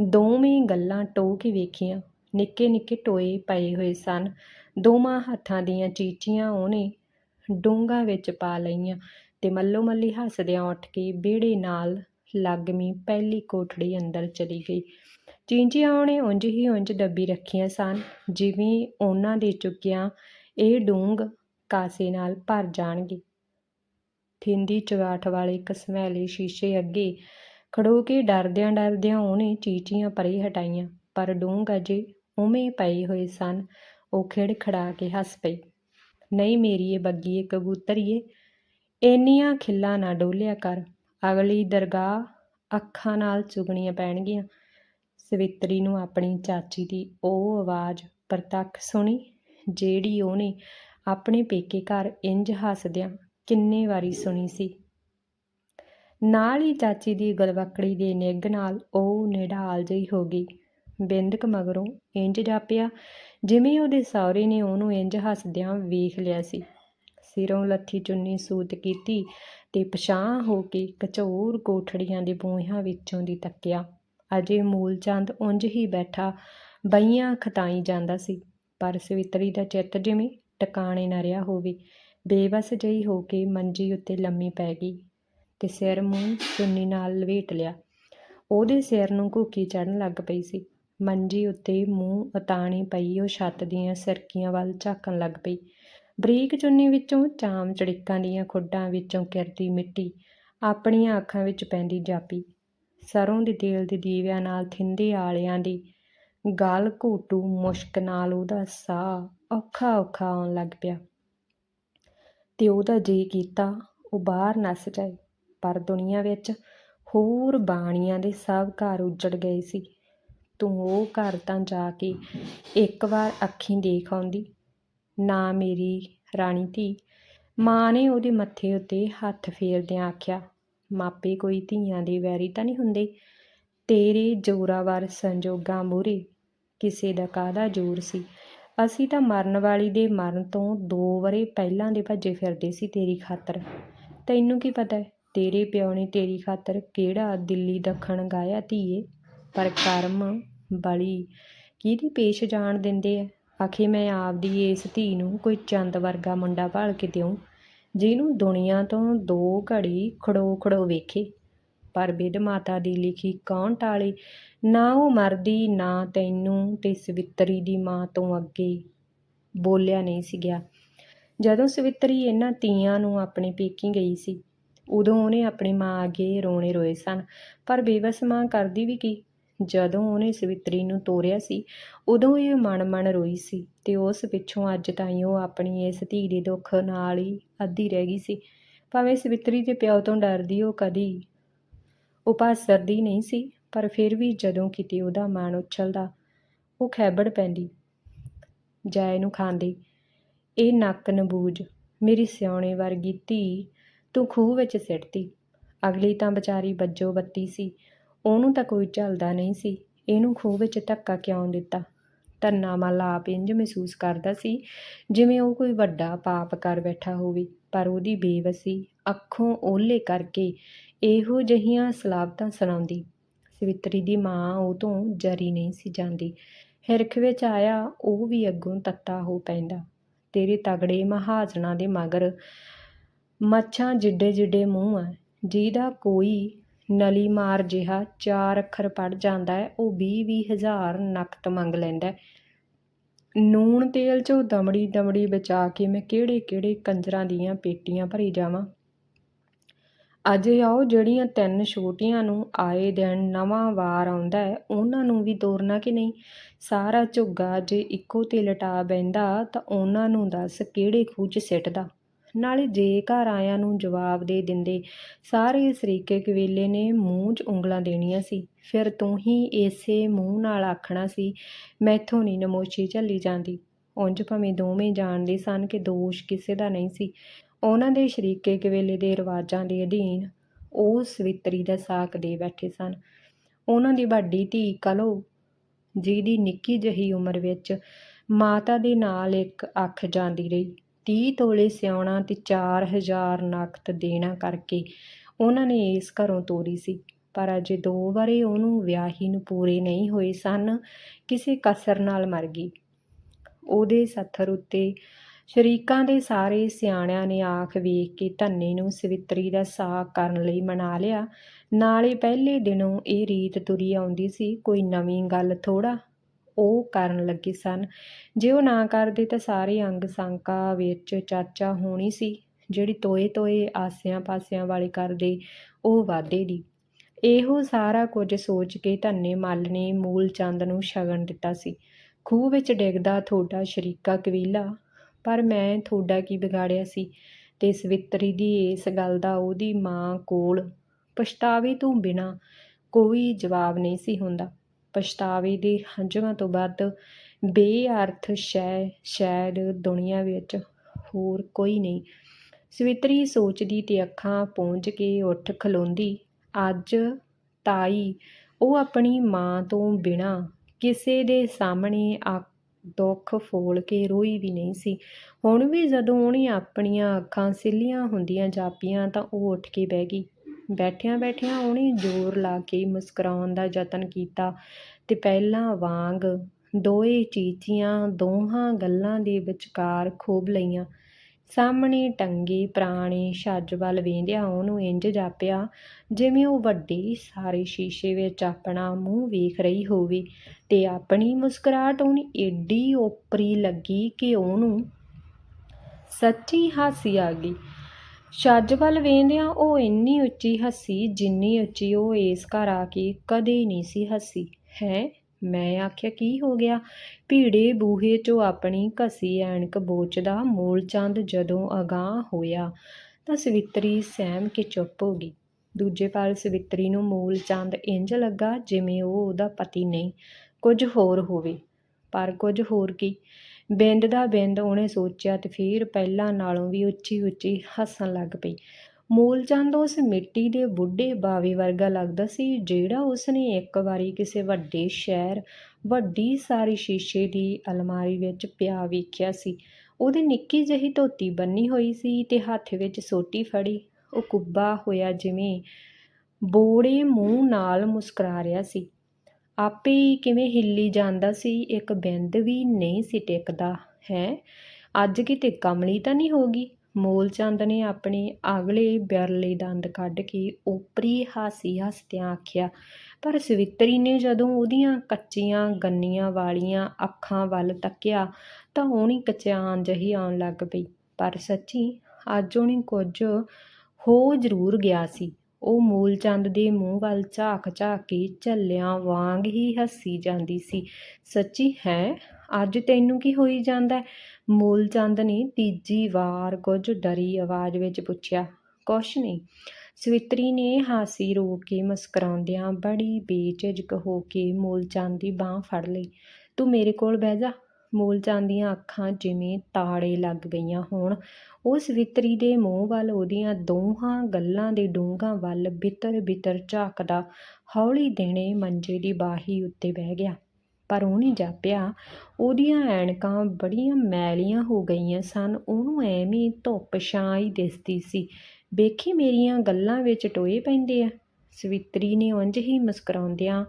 ਦੋਵੇਂ ਗੱਲਾਂ ਟੋਹ ਕੇ ਵੇਖੀਆਂ। ਨਿੱਕੇ ਨਿੱਕੇ ਟੋਏ ਪਏ ਹੋਏ ਸਨ। ਦੋਵਾਂ ਹੱਥਾਂ ਦੀਆਂ ਚੀਚੀਆਂ ਉਹਨੇ ਡੂੰਘਾਂ ਵਿੱਚ ਪਾ ਲਈਆਂ ਤੇ ਮੱਲੋ ਮੱਲੀ ਹੱਸਦਿਆਂ ਉੱਠ ਕੇ ਵਿਹੜੇ ਨਾਲ ਲਾਗਮੀ ਪਹਿਲੀ ਕੋਠੜੀ ਅੰਦਰ ਚਲੀ ਗਈ। ਚੀਂਚੀਆਂ ਉਹਨੇ ਉਂਝ ਹੀ ਉਂਝ ਦੱਬੀ ਰੱਖੀਆਂ ਸਨ, ਜਿਵੇਂ ਉਹਨਾਂ ਦੇ ਚੁੱਕਿਆਂ ਇਹ ਡੂੰਘ ਕਾਸੇ ਨਾਲ ਭਰ ਜਾਣਗੇ। ਥਿੰਦੀ ਚੁਗਾਠ ਵਾਲੇ ਕਸਮੈਲੇ ਸ਼ੀਸ਼ੇ ਅੱਗੇ ਖੜੋ ਕੇ ਡਰਦਿਆਂ ਡਰਦਿਆਂ ਉਹਨੇ ਚੀਚੀਆਂ ਪਰੇ ਹਟਾਈਆਂ, ਪਰ ਡੂੰਘ ਅਜੇ ਉਵੇਂ ਪਏ ਹੋਏ ਸਨ, ਉਹ ਖਿੜ ਖੜਾ ਕੇ ਹੱਸ ਪਈ ਨਹੀਂ ਮੇਰੀਏ ਬੱਗੀਏ ਕਬੂਤਰੀਏ, ਇੰਨੀਆਂ ਖਿੱਲਾਂ ਨਾ ਡੋਲਿਆ ਕਰ ਅਗਲੀ ਦਰਗਾਹ ਅੱਖਾਂ ਨਾਲ ਚੁਗਣੀਆਂ ਪੈਣਗੀਆਂ। ਸਵਿਤਰੀ ਨੂੰ ਆਪਣੀ ਚਾਚੀ ਦੀ ਉਹ ਆਵਾਜ਼ ਪ੍ਰਤੱਖ ਸੁਣੀ, ਜਿਹੜੀ ਉਹਨੇ ਆਪਣੇ ਪੇਕੇ ਘਰ ਇੰਜ ਹੱਸਦਿਆਂ ਕਿੰਨੇ ਵਾਰੀ ਸੁਣੀ ਸੀ। ਨਾਲ ਹੀ ਚਾਚੀ ਦੀ ਗਲਵਕੜੀ ਦੇ ਨਿੱਘ ਨਾਲ ਉਹ ਨਿਢਾਲ ਜਿਹੀ ਹੋ ਗਈ। ਬਿੰਦਕ ਮਗਰੋਂ ਇੰਜ ਜਾਪਿਆ, ਜਿਵੇਂ ਉਹਦੇ ਸਹੁਰੇ ਨੇ ਉਹਨੂੰ ਇੰਜ ਹੱਸਦਿਆਂ ਵੇਖ ਲਿਆ ਸੀ। ਸਿਰੋਂ ਲੱਥੀ ਚੁੰਨੀ ਸੂਤ ਕੀਤੀ ਤੇ ਪਛਾਂ ਹੋ ਕੇ ਕਚੌਰ ਕੋਠੜੀਆਂ ਦੇ ਬੂਹਿਆਂ ਵਿੱਚੋਂ ਦੀ ਤੱਕਿਆ। ਅਜੇ ਮੂਲਚੰਦ ਉਂਝ ਹੀ ਬੈਠਾ, ਬਈਆਂ ਖਤਾਈ ਜਾਂਦਾ ਸੀ। ਪਰ ਸਵਿਤਰੀ ਦਾ ਚਿੱਤ ਜਿਵੇਂ ਟਿਕਾਣੇ ਨਾ ਰਿਹਾ ਹੋਵੇ, ਬੇਵਸ ਜਿਹੀ ਹੋ ਕੇ ਮੰਜੀ ਉੱਤੇ ਲੰਮੀ ਪੈ ਗਈ ਤੇ ਸਿਰ ਮੂੰਹ ਚੁੰਨੀ ਨਾਲ ਲਵੇਟ ਲਿਆ। ਉਹਦੇ ਸਿਰ ਨੂੰ ਘੁੱਕੀ ਚੜਨ ਲੱਗ ਪਈ ਸੀ। ਮੰਜੀ ਉੱਤੇ ਮੂੰਹ ਉਤਾਣੀ ਪਈ, ਉਹ ਛੱਤ ਦੀਆਂ ਸਿਰਕੀਆਂ ਵੱਲ ਝਾਕਣ ਲੱਗ ਪਈ। ਬਰੀਕ ਚੁੰਨੀ ਵਿੱਚੋਂ ਚਾਮ ਚੜਿੱਕਾਂ ਦੀਆਂ ਖੁੱਡਾਂ ਵਿੱਚੋਂ ਕਿਰਦੀ ਮਿੱਟੀ ਆਪਣੀਆਂ ਅੱਖਾਂ ਵਿੱਚ ਪੈਂਦੀ ਜਾਪੀ। ਸਰੋਂ ਦੇ ਤੇਲ ਦੇ ਦੀਵਿਆਂ ਨਾਲ ਥਿੰਦੇ ਆਲਿਆਂ ਦੀ ਗਲ ਘੂਟੂ ਮੁਸ਼ਕ ਨਾਲ ਉਹਦਾ ਸਾਹ ਔਖਾ ਔਖਾ ਆਉਣ ਲੱਗ ਪਿਆ। ਤੇ ਉਹਦਾ ਜੀ ਕੀਤਾ, ਉਹ ਬਾਹਰ ਨੱਸ ਜਾਏ, ਪਰ ਦੁਨੀਆ ਵਿੱਚ ਹੋਰ ਬਾਣੀਆਂ ਦੇ ਸਭ ਘਰ ਉੱਜੜ ਗਏ ਸੀ। ਤੂੰ ਉਹ ਘਰ ਤਾਂ ਜਾ ਕੇ ਇੱਕ ਵਾਰ ਅੱਖੀਂ ਦੇਖ ਆਉਂਦੀ ਨਾ ਮੇਰੀ ਰਾਣੀ ਧੀ। ਮਾਂ ਨੇ ਉਹਦੇ ਮੱਥੇ ਉੱਤੇ ਹੱਥ ਫੇਰਦਿਆਂ ਆਖਿਆ, ਮਾਪੇ ਕੋਈ ਧੀਆਂ ਦੇ ਵੈਰੀ ਤਾਂ ਨਹੀਂ ਹੁੰਦੇ? ਤੇਰੇ ਜੋਰਾਵਰ ਸੰਜੋਗਾਂ ਮੂਹਰੇ ਕਿਸੇ ਦਾ ਕਾਹਦਾ ਜ਼ੋਰ ਸੀ? ਅਸੀਂ ਤਾਂ ਮਰਨ ਵਾਲੀ ਦੇ ਮਰਨ ਤੋਂ ਦੋ ਵਰੇ ਪਹਿਲਾਂ ਦੇ ਭੱਜੇ ਫਿਰਦੇ ਸੀ ਤੇਰੀ ਖਾਤਰ। ਤੈਨੂੰ ਕੀ ਪਤਾ ਹੈ, ਤੇਰੇ ਪਿਓ ਨੇ ਤੇਰੀ ਖਾਤਰ ਕਿਹੜਾ ਦਿੱਲੀ ਦੱਖਣ ਗਾਇਆ ਧੀਏ? ਪਰ ਕਰਮ ਬਲੀ ਕਿਹਦੀ ਪੇਸ਼ ਜਾਣ ਦਿੰਦੇ ਆ? ਆਖੇ ਮੈਂ ਆਪਦੀ ਇਸ ਧੀ ਨੂੰ ਕੋਈ ਚੰਦ ਵਰਗਾ ਮੁੰਡਾ ਭਾਲ ਕੇ ਦਿਉ ਜਿਹਨੂੰ ਦੁਨੀਆ ਤੋਂ ਦੋ ਘੜੀ ਖੜੋ ਖੜੋ ਵੇਖੇ। ਪਰ ਬਿਦ ਮਾਤਾ ਦੀ ਲਿਖੀ ਕੌਣ ਟਾਲੇ? ਨਾ ਉਹ ਮਰਦੀ, ਨਾ ਤੈਨੂੰ ਤੇ ਸਵਿਤਰੀ ਦੀ ਮਾਂ ਤੋਂ ਅੱਗੇ ਬੋਲਿਆ ਨਹੀਂ ਸੀ ਗਿਆ ਜਦੋਂ ਸਵਿਤਰੀ ਇਹਨਾਂ ਤੀਆਂ ਨੂੰ ਆਪਣੇ ਪੇਕੀ ਗਈ ਸੀ, ਉਦੋਂ ਉਹਨੇ ਆਪਣੀ ਮਾਂ ਅੱਗੇ ਰੋਣੇ ਰੋਏ ਸਨ। ਪਰ ਬੇਵਸ ਮਾਂ ਕਰਦੀ ਵੀ ਕੀ? ਜਦੋਂ ਉਹਨੇ ਸਵਿਤਰੀ ਨੂੰ ਤੋਰਿਆ ਸੀ, ਉਦੋਂ ਇਹ ਮਨ ਮਨ ਰੋਈ ਸੀ ਤੇ ਉਸ ਪਿੱਛੋਂ ਅੱਜ ਤਾਈਂ ਉਹ ਆਪਣੀ ਇਸ ਧੀ ਦੇ ਦੁੱਖ ਨਾਲ ਹੀ ਅੱਧੀ ਰਹਿ ਗਈ ਸੀ। ਭਾਵੇਂ ਸਵਿਤਰੀ ਦੇ ਪਿਓ ਤੋਂ ਡਰਦੀ ਉਹ ਕਦੀ ਉਪਾਸਰਦੀ ਨਹੀਂ ਸੀ, ਪਰ ਫਿਰ ਵੀ ਜਦੋਂ ਕਿਤੇ ਉਹਦਾ ਮਨ ਉਛਲਦਾ, ਉਹ ਖੈਬੜ ਪੈਂਦੀ। ਜਾਏ ਨੂੰ ਖਾਂਦੀ, ਇਹ ਨੱਕ ਨਬੂਜ, ਮੇਰੀ ਸਿਆਣੇ ਵਰਗੀ ਧੀ ਤੂੰ ਖੂਹ ਵਿੱਚ ਸਿੱਟਤੀ। ਅਗਲੀ ਤਾਂ ਵਿਚਾਰੀ ਬੱਜੋ ਬੱਤੀ ਸੀ ਉਹਨੂੰ ਤਾਂ ਕੋਈ ਝੱਲਦਾ ਨਹੀਂ ਸੀ। ਇਹਨੂੰ ਖੂਹ ਵਿੱਚ ਧੱਕਾ ਕਿਉਂ ਦਿੱਤਾ? ਧੰਨਾ ਮੱਲ ਆਪ ਇੰਜ ਮਹਿਸੂਸ ਕਰਦਾ ਸੀ ਜਿਵੇਂ ਉਹ ਕੋਈ ਵੱਡਾ ਪਾਪ ਕਰ ਬੈਠਾ ਹੋਵੇ, ਪਰ ਉਹਦੀ ਬੇਵਸੀ ਅੱਖੋਂ ਓਹਲੇ ਕਰਕੇ ਇਹੋ ਜਿਹੀਆਂ ਸਲਾਬਤਾਂ ਸੁਣਾਉਂਦੀ। ਸਵਿਤਰੀ ਦੀ ਮਾਂ ਉਹ ਤੋਂ ਜਰੀ ਨਹੀਂ ਸੀ ਜਾਂਦੀ। ਹਿਰਖ ਵਿੱਚ ਆਇਆ, ਉਹ ਵੀ ਅੱਗੋਂ ਤੱਤਾ ਹੋ ਪੈਂਦਾ। ਤੇਰੇ ਤਗੜੇ ਮਹਾਜਨਾਂ ਦੇ ਮਗਰ ਮੱਛਾਂ ਜਿੱਡੇ ਜਿੱਡੇ ਮੂੰਹ ਆ, ਜਿਹਦਾ ਕੋਈ ਨਲੀ ਮਾਰ ਜਿਹਾ ਚਾਰ ਅੱਖਰ ਪੜ ਜਾਂਦਾ ਹੈ, ਉਹ 20 ਵੀਹ ਹਜ਼ਾਰ ਨਕਦ ਮੰਗ ਲੈਂਦਾ ਨੂਣ ਤੇਲ 'ਚੋਂ ਦਮੜੀ ਦਮੜੀ ਬਚਾ ਕੇ ਮੈਂ ਕਿਹੜੇ ਕਿਹੜੇ ਕੰਜਰਾਂ ਦੀਆਂ ਪੇਟੀਆਂ ਭਰੀ ਜਾਵਾਂ? ਅਜੇ ਆਓ ਜਿਹੜੀਆਂ ਤਿੰਨ ਛੋਟੀਆਂ ਨੂੰ ਆਏ ਦਿਨ ਨਵਾਂ ਵਾਰ ਆਉਂਦਾ ਹੈ, ਉਹਨਾਂ ਨੂੰ ਵੀ ਤੋਰਨਾ ਕਿ ਨਹੀਂ? ਸਾਰਾ ਝੁੱਗਾ ਜੇ ਇੱਕੋ ਤੇ ਲਟਾ ਬਹਿੰਦਾ ਤਾਂ ਉਹਨਾਂ ਨੂੰ ਦੱਸ ਕਿਹੜੇ ਖੂਹ 'ਚ ਸਿੱਟਦਾ? ਨਾਲੇ ਜੇ ਘਰ ਆਇਆਂ ਨੂੰ ਜਵਾਬ ਦੇ ਦਿੰਦੇ, ਸਾਰੇ ਸਰੀਕੇ ਕਬੀਲੇ ਨੇ ਮੂੰਹ 'ਚ ਉਂਗਲਾਂ ਦੇਣੀਆਂ ਸੀ। ਫਿਰ ਤੂੰ ਹੀ ਇਸੇ ਮੂੰਹ ਨਾਲ ਆਖਣਾ ਸੀ, ਮੈਥੋਂ ਨਹੀਂ ਨਮੋਸ਼ੀ ਝੱਲੀ ਜਾਂਦੀ। ਉਂਝ ਭਾਵੇਂ ਦੋਵੇਂ ਜਾਣਦੇ ਸਨ ਕਿ ਦੋਸ਼ ਕਿਸੇ ਦਾ ਨਹੀਂ ਸੀ। ਉਹਨਾਂ ਦੇ ਸ਼ਰੀਕੇ ਕਵੇਲੇ ਦੇ ਰਿਵਾਜਾਂ ਦੇ ਅਧੀਨ ਉਹ ਸਵਿਤਰੀ ਦਾ ਸਾਕ ਦੇ ਬੈਠੇ ਸਨ। ਉਹਨਾਂ ਦੀ ਵੱਡੀ ਧੀ ਕਲੋ, ਜਿਹਦੀ ਨਿੱਕੀ ਜਹੀ ਉਮਰ ਵਿੱਚ ਮਾਤਾ ਦੇ ਨਾਲ ਇੱਕ ਅੱਖ ਜਾਂਦੀ ਰਹੀ। ਤੀਹ ਤੋਲੇ ਸਿਉਣਾ ਤੇ 4000 ਨਕਦ ਦੇਣਾ ਕਰਕੇ ਉਹਨਾਂ ਨੇ ਇਸ ਘਰੋਂ ਤੋਰੀ ਸੀ। ਪਰ ਅਜੇ ਦੋ ਵਾਰੇ ਉਹਨੂੰ ਵਿਆਹੀ ਨੂੰ ਪੂਰੇ ਨਹੀਂ ਹੋਏ ਸਨ। ਕਿਸੇ ਕਸਰ ਨਾਲ ਮਰ ਗਈ। ਉਹਦੇ ਸੱਥਰ ਉੱਤੇ ਸ਼ਰੀਕਾਂ ਦੇ ਸਾਰੇ ਸਿਆਣਿਆਂ ਨੇ ਆਖ ਵੇਖ ਕੇ ਧੰਨੇ ਨੂੰ ਸਵਿਤਰੀ ਦਾ ਸਾਕ ਕਰਨ ਲਈ ਮਨਾ ਲਿਆ। ਨਾਲੇ ਪਹਿਲੇ ਦਿਨੋਂ ਇਹ ਰੀਤ ਤੁਰੀ ਆਉਂਦੀ ਸੀ। ਕੋਈ ਨਵੀਂ ਗੱਲ ਥੋੜਾ ਉਹ ਕਰਨ ਲੱਗੇ ਸਨ। ਜੇ ਉਹ ਨਾ ਕਰਦੇ ਤਾਂ ਸਾਰੇ ਅੰਗ ਸੰਕਾ ਵਿੱਚ ਚਰਚਾ ਹੋਣੀ ਸੀ, ਜਿਹੜੀ ਤੋਏ ਤੋਏ ਆਸਿਆਂ ਪਾਸਿਆਂ ਵਾਲੇ ਕਰਦੇ, ਉਹ ਵਾਧੇ ਦੀ। ਇਹੋ ਸਾਰਾ ਕੁਝ ਸੋਚ ਕੇ ਧੰਨੇ ਮੱਲ ਨੇ ਮੂਲ ਚੰਦ ਨੂੰ ਸ਼ਗਨ ਦਿੱਤਾ ਸੀ। ਖੂਹ ਵਿੱਚ ਡਿੱਗਦਾ ਤੁਹਾਡਾ ਸ਼ਰੀਕਾ ਕਬੀਲਾ, ਪਰ ਮੈਂ ਤੁਹਾਡਾ ਕੀ ਵਿਗਾੜਿਆ ਸੀ? ਤੇ ਸਵਿਤਰੀ ਦੀ ਇਸ ਗੱਲ ਦਾ ਉਹਦੀ ਮਾਂ ਕੋਲ ਪਛਤਾਵੇ ਤੋਂ ਬਿਨਾ ਕੋਈ ਜਵਾਬ ਨਹੀਂ ਸੀ ਹੁੰਦਾ। ਪਛਤਾਵੇ ਦੇ ਹੰਝੂਆਂ ਤੋਂ ਵੱਧ ਬੇਅਰਥ ਸ਼ੈ ਸ਼ਾਇਦ ਦੁਨੀਆ ਵਿੱਚ ਹੋਰ ਕੋਈ ਨਹੀਂ। ਸਵਿਤਰੀ ਸੋਚਦੀ ਤੇ ਅੱਖਾਂ ਪੂੰਝ ਕੇ ਉੱਠ ਖਲੋਂਦੀ, ਅੱਜ ਤਾਈ, ਉਹ ਆਪਣੀ ਮਾਂ ਤੋਂ ਬਿਨਾ ਕਿਸੇ ਦੇ ਸਾਹਮਣੇ ਆ ਦੁੱਖ ਫੋਲ ਕੇ ਰੋਈ ਵੀ ਨਹੀਂ ਸੀ। ਹੁਣ ਵੀ ਜਦੋਂ ਉਹਨੇ ਆਪਣੀਆਂ ਅੱਖਾਂ ਸਿੱਲੀਆਂ ਹੁੰਦੀਆਂ ਜਾਪੀਆਂ ਤਾਂ ਉਹ ਉੱਠ ਕੇ ਬਹਿ ਗਈ। ਬੈਠਿਆਂ ਬੈਠਿਆਂ ਉਹਨੇ ਜ਼ੋਰ ਲਾ ਕੇ ਮੁਸਕਰਾਉਣ ਦਾ ਯਤਨ ਕੀਤਾ ਤੇ ਪਹਿਲਾਂ ਵਾਂਗ ਦੋਏ ਚੀਚੀਆਂ ਦੋਹਾਂ ਗੱਲਾਂ ਦੇ ਵਿਚਕਾਰ ਖੋਭ ਲਈਆਂ। ਸਾਹਮਣੇ ਟੰਗੇ ਪੁਰਾਣੇ ਛੱਜ ਵੱਲ ਵੇਂਦਿਆਂ ਉਹਨੂੰ ਇੰਜ ਜਾਪਿਆ, ਜਿਵੇਂ ਉਹ ਵੱਡੇ ਸਾਰੇ ਸ਼ੀਸ਼ੇ ਵਿੱਚ ਆਪਣਾ ਮੂੰਹ ਵੇਖ ਰਹੀ ਹੋਵੇ ਤੇ ਆਪਣੀ ਮੁਸਕਰਾਹਟ ਉਹਨੂੰ ਏਡੀ ਓਪਰੀ ਲੱਗੀ ਕਿ ਉਹਨੂੰ ਸੱਚੀ ਹਾਸੀ ਆ ਗਈ। ਛੱਜ ਵੱਲ ਵੇਂਦਿਆਂ ਉਹ ਇੰਨੀ ਉੱਚੀ ਹੱਸੀ, ਜਿੰਨੀ ਉੱਚੀ ਉਹ ਇਸ ਘਰ ਆ ਕੇ ਕਦੇ ਨਹੀਂ ਸੀ ਹੱਸੀ। ਹੈ? ਮੈਂ ਆਖਿਆ, ਕੀ ਹੋ ਗਿਆ? ਭੀੜੇ ਬੂਹੇ 'ਚੋਂ ਆਪਣੀ ਘਸੀ ਐਣਕ ਬੋਚਦਾ ਮੂਲ ਚੰਦ ਜਦੋਂ ਅਗਾਂਹ ਹੋਇਆ ਤਾਂ ਸਵਿਤਰੀ ਸਹਿਮ ਕੇ ਚੁੱਪ ਹੋ ਗਈ। ਦੂਜੇ ਪਾਲ ਸਵਿਤਰੀ ਨੂੰ ਮੂਲਚੰਦ ਇੰਜ ਲੱਗਾ ਜਿਵੇਂ ਉਹ ਉਹਦਾ ਪਤੀ ਨਹੀਂ। ਕੁਝ ਹੋਰ ਹੋਵੇ। ਪਰ ਕੁਝ ਹੋਰ ਕੀ? ਬਿੰਦ ਦਾ ਬਿੰਦ ਉਹਨੇ ਸੋਚਿਆ ਤੇ ਫਿਰ ਪਹਿਲਾਂ ਨਾਲੋਂ ਵੀ ਉੱਚੀ ਉੱਚੀ ਹੱਸਣ ਲੱਗ ਪਈ। ਮੂਲਚੰਦ ਉਸ ਮਿੱਟੀ ਦੇ ਬੁੱਢੇ ਬਾਵੇ ਵਰਗਾ ਲੱਗਦਾ ਸੀ, ਜਿਹੜਾ ਉਸਨੇ ਇੱਕ ਵਾਰੀ ਕਿਸੇ ਵੱਡੇ ਸ਼ਹਿਰ, ਵੱਡੀ ਸਾਰੀ ਸ਼ੀਸ਼ੇ ਦੀ ਅਲਮਾਰੀ ਵਿੱਚ ਪਿਆ ਵੇਖਿਆ ਸੀ। ਉਹਦੀ ਨਿੱਕੀ ਜਿਹੀ ਧੋਤੀ ਬੰਨੀ ਹੋਈ ਸੀ ਤੇ ਹੱਥ ਵਿੱਚ ਸੋਟੀ ਫੜੀ। ਉਹ ਕੁੱਬਾ ਹੋਇਆ ਜਿਵੇਂ ਬੋੜੇ ਮੂੰਹ ਨਾਲ ਮੁਸਕਰਾ ਰਿਹਾ ਸੀ। ਆਪੇ ਹੀ ਕਿਵੇਂ ਹਿੱਲੀ ਜਾਂਦਾ ਸੀ, ਇੱਕ ਬਿੰਦ ਵੀ ਨਹੀਂ ਸੀ ਟਿਕਦਾ, ਹੈ? ਅੱਜ ਕਿਤੇ ਕਮਲੀ ਤਾਂ ਨਹੀਂ ਹੋਗੀ ਮੂਲ ਚੰਦ ਨੇ ਆਪਣੇ ਅਗਲੇ ਬਿਰਲੇ ਦੰਦ ਕੱਢ ਕੇ ਓਪਰੀ ਹਾਸੀ ਹੱਸਦਿਆਂ ਆਖਿਆ, ਪਰ ਸਵਿਤਰੀ ਨੇ ਜਦੋਂ ਉਹਦੀਆਂ ਕੱਚੀਆਂ ਗੰਨੀਆਂ ਵਾਲੀਆਂ ਅੱਖਾਂ ਵੱਲ ਤੱਕਿਆ, ਤਾਂ ਉਹਨੀ ਕਚਾਨ ਜਹੀ ਆਉਣ ਲੱਗ ਪਈ। ਪਰ ਸੱਚੀ, ਅੱਜ ਉਹਨੇ ਕੁਝ ਹੋ ਜ਼ਰੂਰ ਗਿਆ ਸੀ। ਉਹ ਮੂਲਚੰਦ ਦੇ ਮੂੰਹ ਵੱਲ ਝਾਕ ਝਾਕ ਕੇ ਝੱਲਿਆਂ ਵਾਂਗ ਹੀ ਹੱਸੀ ਜਾਂਦੀ ਸੀ। ਸੱਚੀ ਹੈ? ਅੱਜ ਤੈਨੂੰ ਕੀ ਹੋਈ ਜਾਂਦਾ ਮੂਲਚੰਦ ਨੇ ਤੀਜੀ ਵਾਰ ਕੁਝ ਡਰੀ ਆਵਾਜ਼ ਵਿੱਚ ਪੁੱਛਿਆ। ਕੁਛ ਨਹੀਂ। ਸਵਿਤਰੀ ਨੇ ਹਾਸੀ ਰੋਕ ਕੇ ਮੁਸਕਰਾਉਂਦਿਆਂ ਬੜੀ ਬੇਝਿਜਕ ਹੋ ਕੇ ਮੂਲਚੰਦ ਦੀ ਬਾਹ ਫੜ ਲਈ। ਤੂੰ ਮੇਰੇ ਕੋਲ ਬਹਿ ਜਾ। ਮੂਲ ਦੀਆਂ ਅੱਖਾਂ ਜਿਵੇਂ ਤਾੜੇ ਲੱਗ ਗਈਆਂ ਹੋਣ ਉਹ ਸਵਿਤਰੀ ਦੇ ਮੂੰਹ ਵੱਲ ਉਹਦੀਆਂ ਦੋਹਾਂ ਗੱਲਾਂ ਦੇ ਡੂੰਘਾਂ ਵੱਲ ਬਿਤਰ ਬਿਤਰ ਝਾਕਦਾ ਹੌਲੀ ਦੇਣੇ ਮੰਜੇ ਦੀ ਬਾਹੀ ਉੱਤੇ ਬਹਿ ਗਿਆ। ਪਰ ਉਹ ਨਹੀਂ ਜਾਪਿਆ। ਉਹਦੀਆਂ ਐਨਕਾਂ ਬੜੀਆਂ ਮੈਲੀਆਂ ਹੋ ਗਈਆਂ ਸਨ। ਉਹਨੂੰ ਐਵੇਂ ਧੁੱਪ ਛਾਂ ਹੀ ਦਿਸਦੀ ਸੀ। ਵੇਖੀ ਮੇਰੀਆਂ ਗੱਲਾਂ ਵਿੱਚ ਟੋਏ ਪੈਂਦੇ ਆ। ਸਵਿਤਰੀ ਨੇ ਉਂਝ ਹੀ ਮੁਸਕਰਾਉਂਦਿਆਂ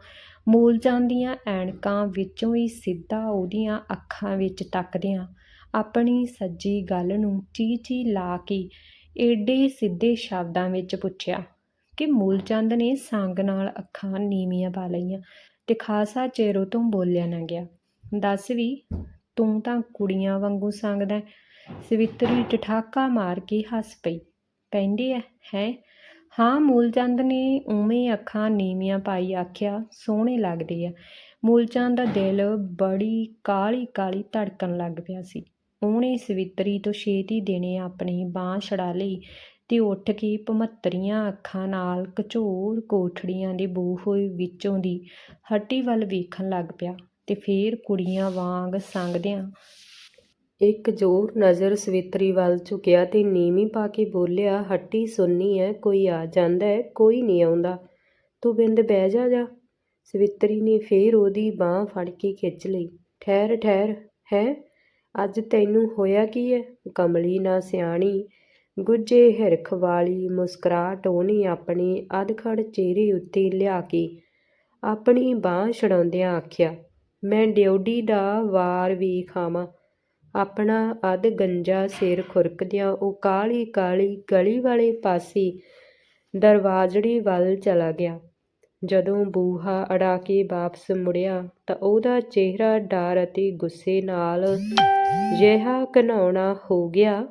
ਮੂਲਚੰਦ ਦੀਆਂ ਐਨਕਾਂ ਵਿੱਚੋਂ ਹੀ ਸਿੱਧਾ ਉਹਦੀਆਂ ਅੱਖਾਂ ਵਿੱਚ ਤੱਕਦਿਆਂ ਆਪਣੀ ਸੱਜੀ ਗੱਲ ਨੂੰ ਚੀ ਚੀ ਲਾ ਕੇ ਏਡੇ ਸਿੱਧੇ ਸ਼ਬਦਾਂ ਵਿੱਚ ਪੁੱਛਿਆ ਕਿ ਮੂਲਚੰਦ ਨੇ ਸੰਗ ਨਾਲ ਅੱਖਾਂ ਨੀਵੀਆਂ ਪਾ ਲਈਆਂ ਤੇ ਖਾਸਾ ਚਿਰ ਉਹ ਬੋਲਿਆ ਨਾ ਗਿਆ। ਦੱਸ ਵੀ, ਤੂੰ ਤਾਂ ਕੁੜੀਆਂ ਵਾਂਗੂ ਸੰਗਦਾ ਸਵਿੱਤਰੀ ਠਠਾਕਾ ਮਾਰ ਕੇ ਹੱਸ ਪਈ। ਕਹਿੰਦੇ ਐ ਹੈਂ? ਹਾਂ, ਮੂਲਚੰਦ ਨੇ ਉਵੇਂ ਅੱਖਾਂ ਨੀਵੀਆਂ ਪਾਈ ਆਖਿਆ, ਸੋਹਣੇ ਲੱਗਦੇ ਆ। ਮੂਲਚੰਦ ਦਾ ਦਿਲ ਬੜੀ ਕਾਹਲੀ ਕਾਹਲੀ ਧੜਕਣ ਲੱਗ ਪਿਆ ਸੀ। ਉਹਨੇ ਸਵਿਤਰੀ ਤੋਂ ਛੇਤੀ ਦਿਨੇ ਆਪਣੀ ਬਾਹ ਛੜਾ ਲਈ ਤੇ ਉੱਠ ਕੇ ਭਮੱਤਰੀਆਂ ਅੱਖਾਂ ਨਾਲ ਕਚੋਰ ਕੋਠੜੀਆਂ ਦੇ ਬੂਹੇ ਵਿੱਚੋਂ ਦੀ ਹੱਟੀ ਵੱਲ ਵੇਖਣ ਲੱਗ ਪਿਆ ਤੇ ਫੇਰ ਕੁੜੀਆਂ ਵਾਂਗ ਸੰਗਦਿਆਂ ਇੱਕ ਜ਼ੋਰ ਨਜ਼ਰ ਸਵਿਤਰੀ ਵੱਲ ਝੁਕਿਆ ਤੇ ਨੀਵੀਂ ਪਾ ਕੇ ਬੋਲਿਆ, ਹੱਟੀ ਸੁੰਨੀ ਐ, ਕੋਈ ਆ ਜਾਂਦਾ ਹੈ ਕੋਈ ਨਹੀਂ ਆਉਂਦਾ। ਤੂੰ ਬਿੰਦ ਬਹਿ ਜਾ ਜਾ। ਸਵਿਤਰੀ ਨੇ ਫੇਰ ਉਹਦੀ ਬਾਂਹ ਫੜ ਕੇ ਖਿੱਚ ਲਈ। ਠਹਿਰ ਠਹਿਰ, ਹੈ? ਅੱਜ ਤੈਨੂੰ ਹੋਇਆ ਕੀ ਹੈ ਕਮਲੀ ਨਾ ਸਿਆਣੀ ਗੁੱਜੇ ਹਿਰਖ ਵਾਲੀ ਮੁਸਕਰਾਹਟ ਉਹਨੇ ਆਪਣੇ ਅਧਖੜ ਚਿਹਰੇ ਉੱਤੇ ਲਿਆ ਕੇ ਆਪਣੀ ਬਾਂਹ ਛੁਡਾਉਂਦਿਆਂ ਆਖਿਆ, ਮੈਂ ਡਿਊਟੀ ਦਾ ਵਾਰ ਵੇਖ ਆਵਾਂ ਆਪਣਾ ਅੱਧ ਗੰਜਾ ਸਿਰ ਖੁਰਕਦਿਆਂ ਉਹ ਕਾਹਲੀ ਕਾਹਲੀ ਗਲੀ ਵਾਲੇ ਪਾਸੇ ਦਰਵਾਜ਼ੜੀ ਵੱਲ ਚਲਾ ਗਿਆ। ਜਦੋਂ ਬੂਹਾ ਅੜਾ ਕੇ ਵਾਪਸ ਮੁੜਿਆ ਤਾਂ ਉਹਦਾ ਚਿਹਰਾ ਡਰ ਅਤੇ ਗੁੱਸੇ ਨਾਲ ਜਿਹਾ ਘਨਾਉਣਾ ਹੋ ਗਿਆ।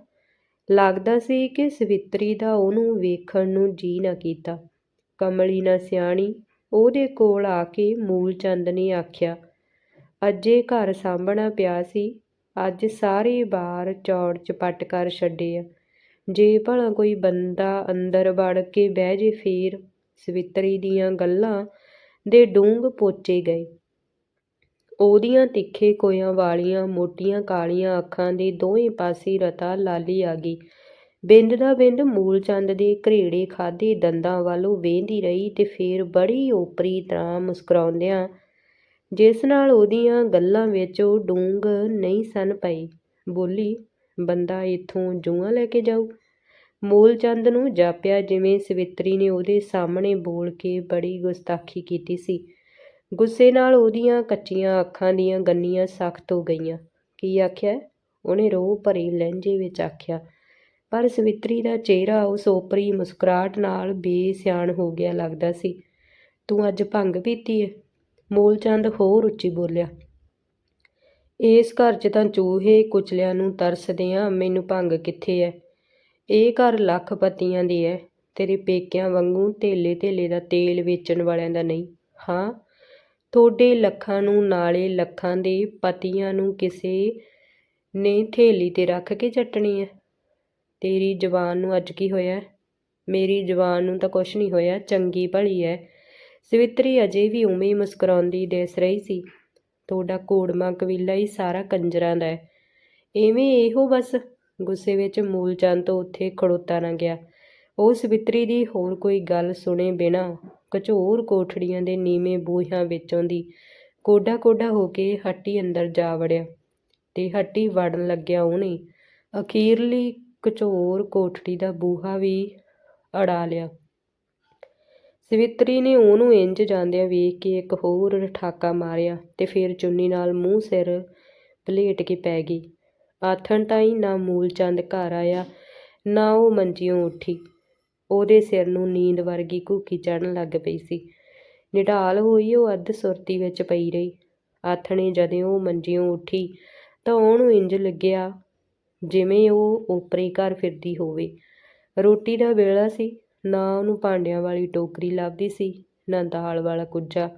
ਲੱਗਦਾ ਸੀ ਕਿ ਸਵਿਤਰੀ ਦਾ ਉਹਨੂੰ ਵੇਖਣ ਨੂੰ ਜੀ ਨਾ ਕੀਤਾ। ਕਮਲੀ ਨਾ ਸਿਆਣੀ ਉਹਦੇ ਕੋਲ ਆ ਕੇ ਮੂਲਚੰਦ ਨੇ ਆਖਿਆ, ਅੱਜੇ ਘਰ ਸਾਂਭਣਾ ਪਿਆ ਸੀ? ਅੱਜ ਸਾਰੇ ਬਾਰ ਚੌੜ ਚਪੱਟ ਕਰ ਛੱਡੇ ਆ। ਜੇ ਭਲਾ ਕੋਈ ਬੰਦਾ ਅੰਦਰ ਵੜ ਕੇ ਬਹਿ ਜੇ ਫੇਰ ਸਵਿਤਰੀ ਦੀਆਂ ਗੱਲਾਂ ਦੇ ਡੂੰਘ ਪੋਚੇ ਗਏ। ਉਹਦੀਆਂ ਤਿੱਖੇ ਕੋਇਆਂ ਵਾਲੀਆਂ ਮੋਟੀਆਂ ਕਾਲੀਆਂ ਅੱਖਾਂ ਦੇ ਦੋਵੇਂ ਪਾਸੇ ਰਤਾ ਲਾਲੀ ਆ ਗਈ। ਬਿੰਦ ਦਾ ਬਿੰਦ ਮੂਲਚੰਦ ਦੇ ਘਰੇੜੇ ਖਾਦੇ ਦੰਦਾਂ ਵੱਲੋਂ ਵੇਂਦੀ ਰਹੀ ਤੇ ਫੇਰ ਬੜੀ ਓਪਰੀ ਤਰ੍ਹਾਂ ਮੁਸਕਰਾਉਂਦਿਆਂ ਜਿਸ ਨਾਲ ਉਹਦੀਆਂ ਗੱਲਾਂ ਵਿੱਚ ਉਹ ਡੂੰਘ ਨਹੀਂ ਸਨ ਪਈ। ਬੋਲੀ, ਬੰਦਾ ਇੱਥੋਂ ਜੂਆਂ ਲੈ ਕੇ ਜਾਊ? ਮੂਲਚੰਦ ਨੂੰ ਜਾਪਿਆ ਜਿਵੇਂ ਸਵਿਤਰੀ ਨੇ ਉਹਦੇ ਸਾਹਮਣੇ ਬੋਲ ਕੇ ਬੜੀ ਗੁਸਤਾਖੀ ਕੀਤੀ ਸੀ। ਗੁੱਸੇ ਨਾਲ ਉਹਦੀਆਂ ਕੱਚੀਆਂ ਅੱਖਾਂ ਦੀਆਂ ਗੰਨੀਆਂ ਸਖਤ ਹੋ ਗਈਆਂ। ਕੀ ਆਖਿਆ? ਉਹਨੇ ਰੋਹ ਭਰੇ ਲਹਿਜੇ ਵਿੱਚ ਆਖਿਆ। ਪਰ ਸਵਿਤਰੀ ਦਾ ਚਿਹਰਾ ਉਸ ਓਪਰੀ ਮੁਸਕਰਾਹਟ ਨਾਲ ਬੇਸਿਆਣ ਹੋ ਗਿਆ ਲੱਗਦਾ ਸੀ। ਤੂੰ ਅੱਜ ਭੰਗ ਪੀਤੀ ਏ? ਮੂਲਚੰਦ ਹੋਰ ਉੱਚੀ ਬੋਲਿਆ, ਇਸ ਘਰ 'ਚ ਤਾਂ ਚੂਹੇ ਕੁਚਲਿਆਂ ਨੂੰ ਤਰਸਦੇ ਆ, ਮੈਨੂੰ ਭੰਗ ਕਿੱਥੇ ਐ? ਇਹ ਘਰ ਲੱਖ ਪਤੀਆਂ ਦੀ ਐ, ਤੇਰੇ ਪੇਕਿਆਂ ਵਾਂਗੂ ਧੇਲੇ ਧੇਲੇ ਦਾ ਤੇਲ ਵੇਚਣ ਵਾਲਿਆਂ ਦਾ ਨਹੀਂ। ਹਾਂ, ਤੁਹਾਡੇ ਲੱਖਾਂ ਨੂੰ ਨਾਲੇ ਲੱਖਾਂ ਦੇ ਪਤੀਆਂ ਨੂੰ ਕਿਸੇ ਨੇ ਥੇਲੀ ਤੇ ਰੱਖ ਕੇ ਚੱਟਣੀ ਐ? ਤੇਰੀ ਜਵਾਨ ਨੂੰ ਅੱਜ ਕੀ ਹੋਇਆ? ਮੇਰੀ ਜਵਾਨ ਨੂੰ ਤਾਂ ਕੁਛ ਨਹੀਂ ਹੋਇਆ, ਚੰਗੀ ਭਲੀ ਐ। ਸਵਿੱਤਰੀ ਅਜੇ ਵੀ ਉਵੇਂ ਮੁਸਕਰਾਉਂਦੀ ਦਿਸ ਰਹੀ ਸੀ। ਤੁਹਾਡਾ ਕੋੜਮਾ ਕਬੀਲਾ ਹੀ ਸਾਰਾ ਕੰਜਰਾਂ ਦਾ ਹੈ। ਐਵੇਂ ਇਹੋ ਬਸ। ਗੁੱਸੇ ਵਿੱਚ ਮੂਲਚੰਦ ਤੋਂ ਉੱਥੇ ਖੜੋਤਾ ਨਾ ਗਿਆ। ਉਹ ਸਵਿੱਤਰੀ ਦੀ ਹੋਰ ਕੋਈ ਗੱਲ ਸੁਣੇ ਬਿਨਾ ਕਚੋਰ ਕੋਠੜੀਆਂ ਦੇ ਨੀਵੇਂ ਬੂਹਿਆਂ ਵਿੱਚੋਂ ਦੀ ਕੋਡਾ ਕੋਡਾ ਹੋ ਕੇ ਹੱਟੀ ਅੰਦਰ ਜਾ ਵੜਿਆ ਤੇ ਹੱਟੀ ਵੜਨ ਲੱਗਿਆ ਉਹਨੇ। ਅਖੀਰਲੀ ਕਚੋਰ ਕੋਠੜੀ ਦਾ ਬੂਹਾ ਵੀ ਅੜਾ ਲਿਆ। ਸਵਿੱਤਰੀ ਨੇ ਉਹਨੂੰ ਇੰਜ ਜਾਂਦਿਆਂ ਵੇਖ ਕੇ ਇੱਕ ਹੋਰ ਠਾਕਾ ਮਾਰਿਆ ਤੇ ਫਿਰ ਚੁੰਨੀ ਨਾਲ ਮੂੰਹ ਸਿਰ ਭਲੇਟ ਕੇ ਪੈ ਗਈ। ਆਥਣ ਤਾਈਂ ਨਾ ਮੂਲਚੰਦ ਘਰ ਆਇਆ, ਨਾ ਉਹ ਮੰਜਿਓਂ ਉੱਠੀ। ਉਹਦੇ ਸਿਰ ਨੂੰ ਨੀਂਦ ਵਰਗੀ ਘੂਕੀ ਚੜ੍ਹਨ ਲੱਗ ਪਈ ਸੀ। ਨਿਢਾਲ ਹੋਈ ਉਹ ਅੱਧ ਸੁਰਤੀ ਵਿੱਚ ਪਈ ਰਹੀ। ਆਥਣੇ ਜਦੋਂ ਉਹ ਮੰਜਿਓਂ ਉੱਠੀ ਤਾਂ ਉਹਨੂੰ ਇੰਜ ਲੱਗਿਆ ਜਿਵੇਂ ਉਹ ਓਪਰੇ ਘਰ ਫਿਰਦੀ ਹੋਵੇ। ਰੋਟੀ ਦਾ ਵੇਲਾ ਸੀ। ਨਾ ਉਹਨੂੰ ਭਾਂਡਿਆਂ ਵਾਲੀ ਟੋਕਰੀ ਲੱਭਦੀ ਸੀ, ਨਾ ਦਾਲ ਵਾਲਾ ਕੁੱਜਾ।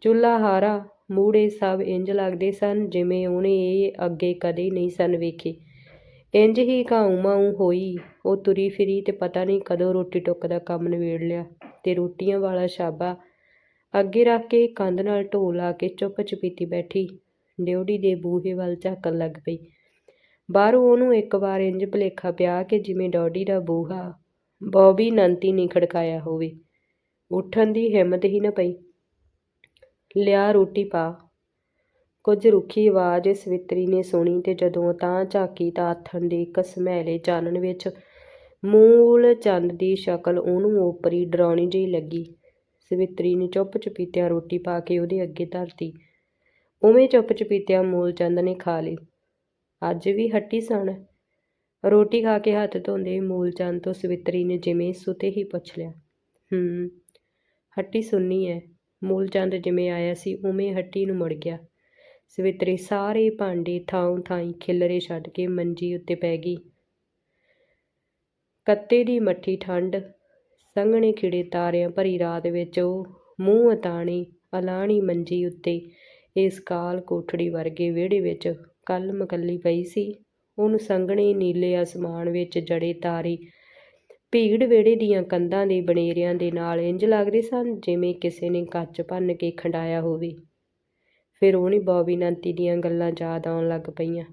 ਚੁੱਲ੍ਹਾ ਹਾਰਾ ਮੂੜੇ ਸਭ ਇੰਜ ਲੱਗਦੇ ਸਨ ਜਿਵੇਂ ਉਹਨੇ ਇਹ ਅੱਗੇ ਕਦੇ ਨਹੀਂ ਸਨ ਵੇਖੇ। ਇੰਜ ਹੀ ਘਾਉ ਮਾਉ ਹੋਈ, ਉਹ ਤੁਰੀ ਫਿਰੀ ਤੇ ਪਤਾ ਨਹੀਂ ਕਦੋਂ ਰੋਟੀ ਟੁੱਕ ਦਾ ਕੰਮ ਨਿਬੇੜ ਲਿਆ ਤੇ ਰੋਟੀਆਂ ਵਾਲਾ ਛਾਬਾ ਅੱਗੇ ਰੱਖ ਕੇ ਕੰਧ ਨਾਲ ਢੋ ਲਾ ਕੇ ਚੁੱਪ ਚਪੀਤੀ ਬੈਠੀ ਡਿਊਟੀ ਦੇ ਬੂਹੇ ਵੱਲ ਝਾਕਣ ਲੱਗ ਪਈ। ਬਾਹਰੋਂ ਉਹਨੂੰ ਇੱਕ ਵਾਰ ਇੰਜ ਭੁਲੇਖਾ ਪਿਆ ਕਿ ਜਿਵੇਂ ਡੌਡੀ ਦਾ ਬੂਹਾ ਬੌਬੀ ਨੰਤੀ ਨੇ ਖੜਕਾਇਆ ਹੋਵੇ। ਉੱਠਣ ਦੀ ਹਿੰਮਤ ਹੀ ਨਾ ਪਈ। ਲਿਆ ਰੋਟੀ ਪਾ। ਕੁਝ ਰੁੱਖੀ ਆਵਾਜ਼ ਸਵਿਤਰੀ ਨੇ ਸੁਣੀ ਤੇ ਜਦੋਂ ਤਾਂ ਝਾਕੀ ਤਾਂ ਆਥਣ ਦੇ ਇੱਕ ਸਮੈਲੇ ਚਾਨਣ ਵਿੱਚ ਮੂਲ ਚੰਦ ਦੀ ਸ਼ਕਲ ਉਹਨੂੰ ਓਪਰੀ ਡਰਾਉਣੀ ਜਿਹੀ ਲੱਗੀ। ਸਵਿਤਰੀ ਨੇ ਚੁੱਪ ਚੁਪੀਤਿਆਂ ਰੋਟੀ ਪਾ ਕੇ ਉਹਦੇ ਅੱਗੇ ਧਰਤੀ। ਉਵੇਂ ਚੁੱਪ ਚੁਪੀਤਿਆਂ ਮੂਲ ਚੰਦ ਨੇ ਖਾ ਲਈ। ਅੱਜ ਵੀ ਹੱਟੀ ਸਣ। ਰੋਟੀ ਖਾ ਕੇ ਹੱਥ ਧੋਂਦੇ ਮੂਲਚੰਦ ਤੋਂ ਸਵਿਤਰੀ ਨੇ ਜਿਵੇਂ ਸੁਤੇ ਹੀ ਪੁੱਛ ਲਿਆ, ਹੂੰ, ਹੱਟੀ ਸੁੰਨੀ ਹੈ ਮੂਲਚੰਦ ਜਿਵੇਂ ਆਇਆ ਸੀ, ਉਵੇਂ ਹੱਟੀ ਨੂੰ ਮੁੜ ਗਿਆ। ਸਵਿਤਰੀ ਸਾਰੇ ਭਾਂਡੇ ਥਾਂ ਥਾਈਂ ਖਿਲਰੇ ਛੱਡ ਕੇ ਮੰਜੀ ਉੱਤੇ ਪੈ ਗਈ। ਕੱਤੇ ਦੀ ਮੱਠੀ ਠੰਡ ਸੰਘਣੇ ਖਿੜੇ ਤਾਰਿਆਂ ਭਰੀ ਰਾਤ ਵਿੱਚ ਉਹ ਮੂੰਹ ਅਤਾਣੀ ਅਲਾਣੀ ਮੰਜੀ ਉੱਤੇ ਇਸ ਕਾਲ ਕੋਠੜੀ ਵਰਗੇ ਵਿਹੜੇ ਵਿੱਚ ਕੱਲ ਮਕੱਲੀ ਪਈ ਸੀ। ਉਹਨੂੰ ਸੰਘਣੇ ਨੀਲੇ ਅਸਮਾਨ ਵਿੱਚ ਜੜੇ ਤਾਰੇ। ਭੀੜ ਵਿਹੜੇ ਦੀਆਂ ਕੰਧਾਂ ਦੇ ਬਨੇਰਿਆਂ ਦੇ ਨਾਲ ਇੰਜ ਲੱਗਦੇ ਸਨ ਜਿਵੇਂ ਕਿਸੇ ਨੇ ਕੱਚ ਭੰਨ ਕੇ ਖੰਡਾਇਆ ਹੋਵੇ। ਫਿਰ ਉਹਨੇ ਬੌਬੀ ਨੰਤੀ ਦੀਆਂ ਗੱਲਾਂ ਯਾਦ ਆਉਣ ਲੱਗ ਪਈਆਂ।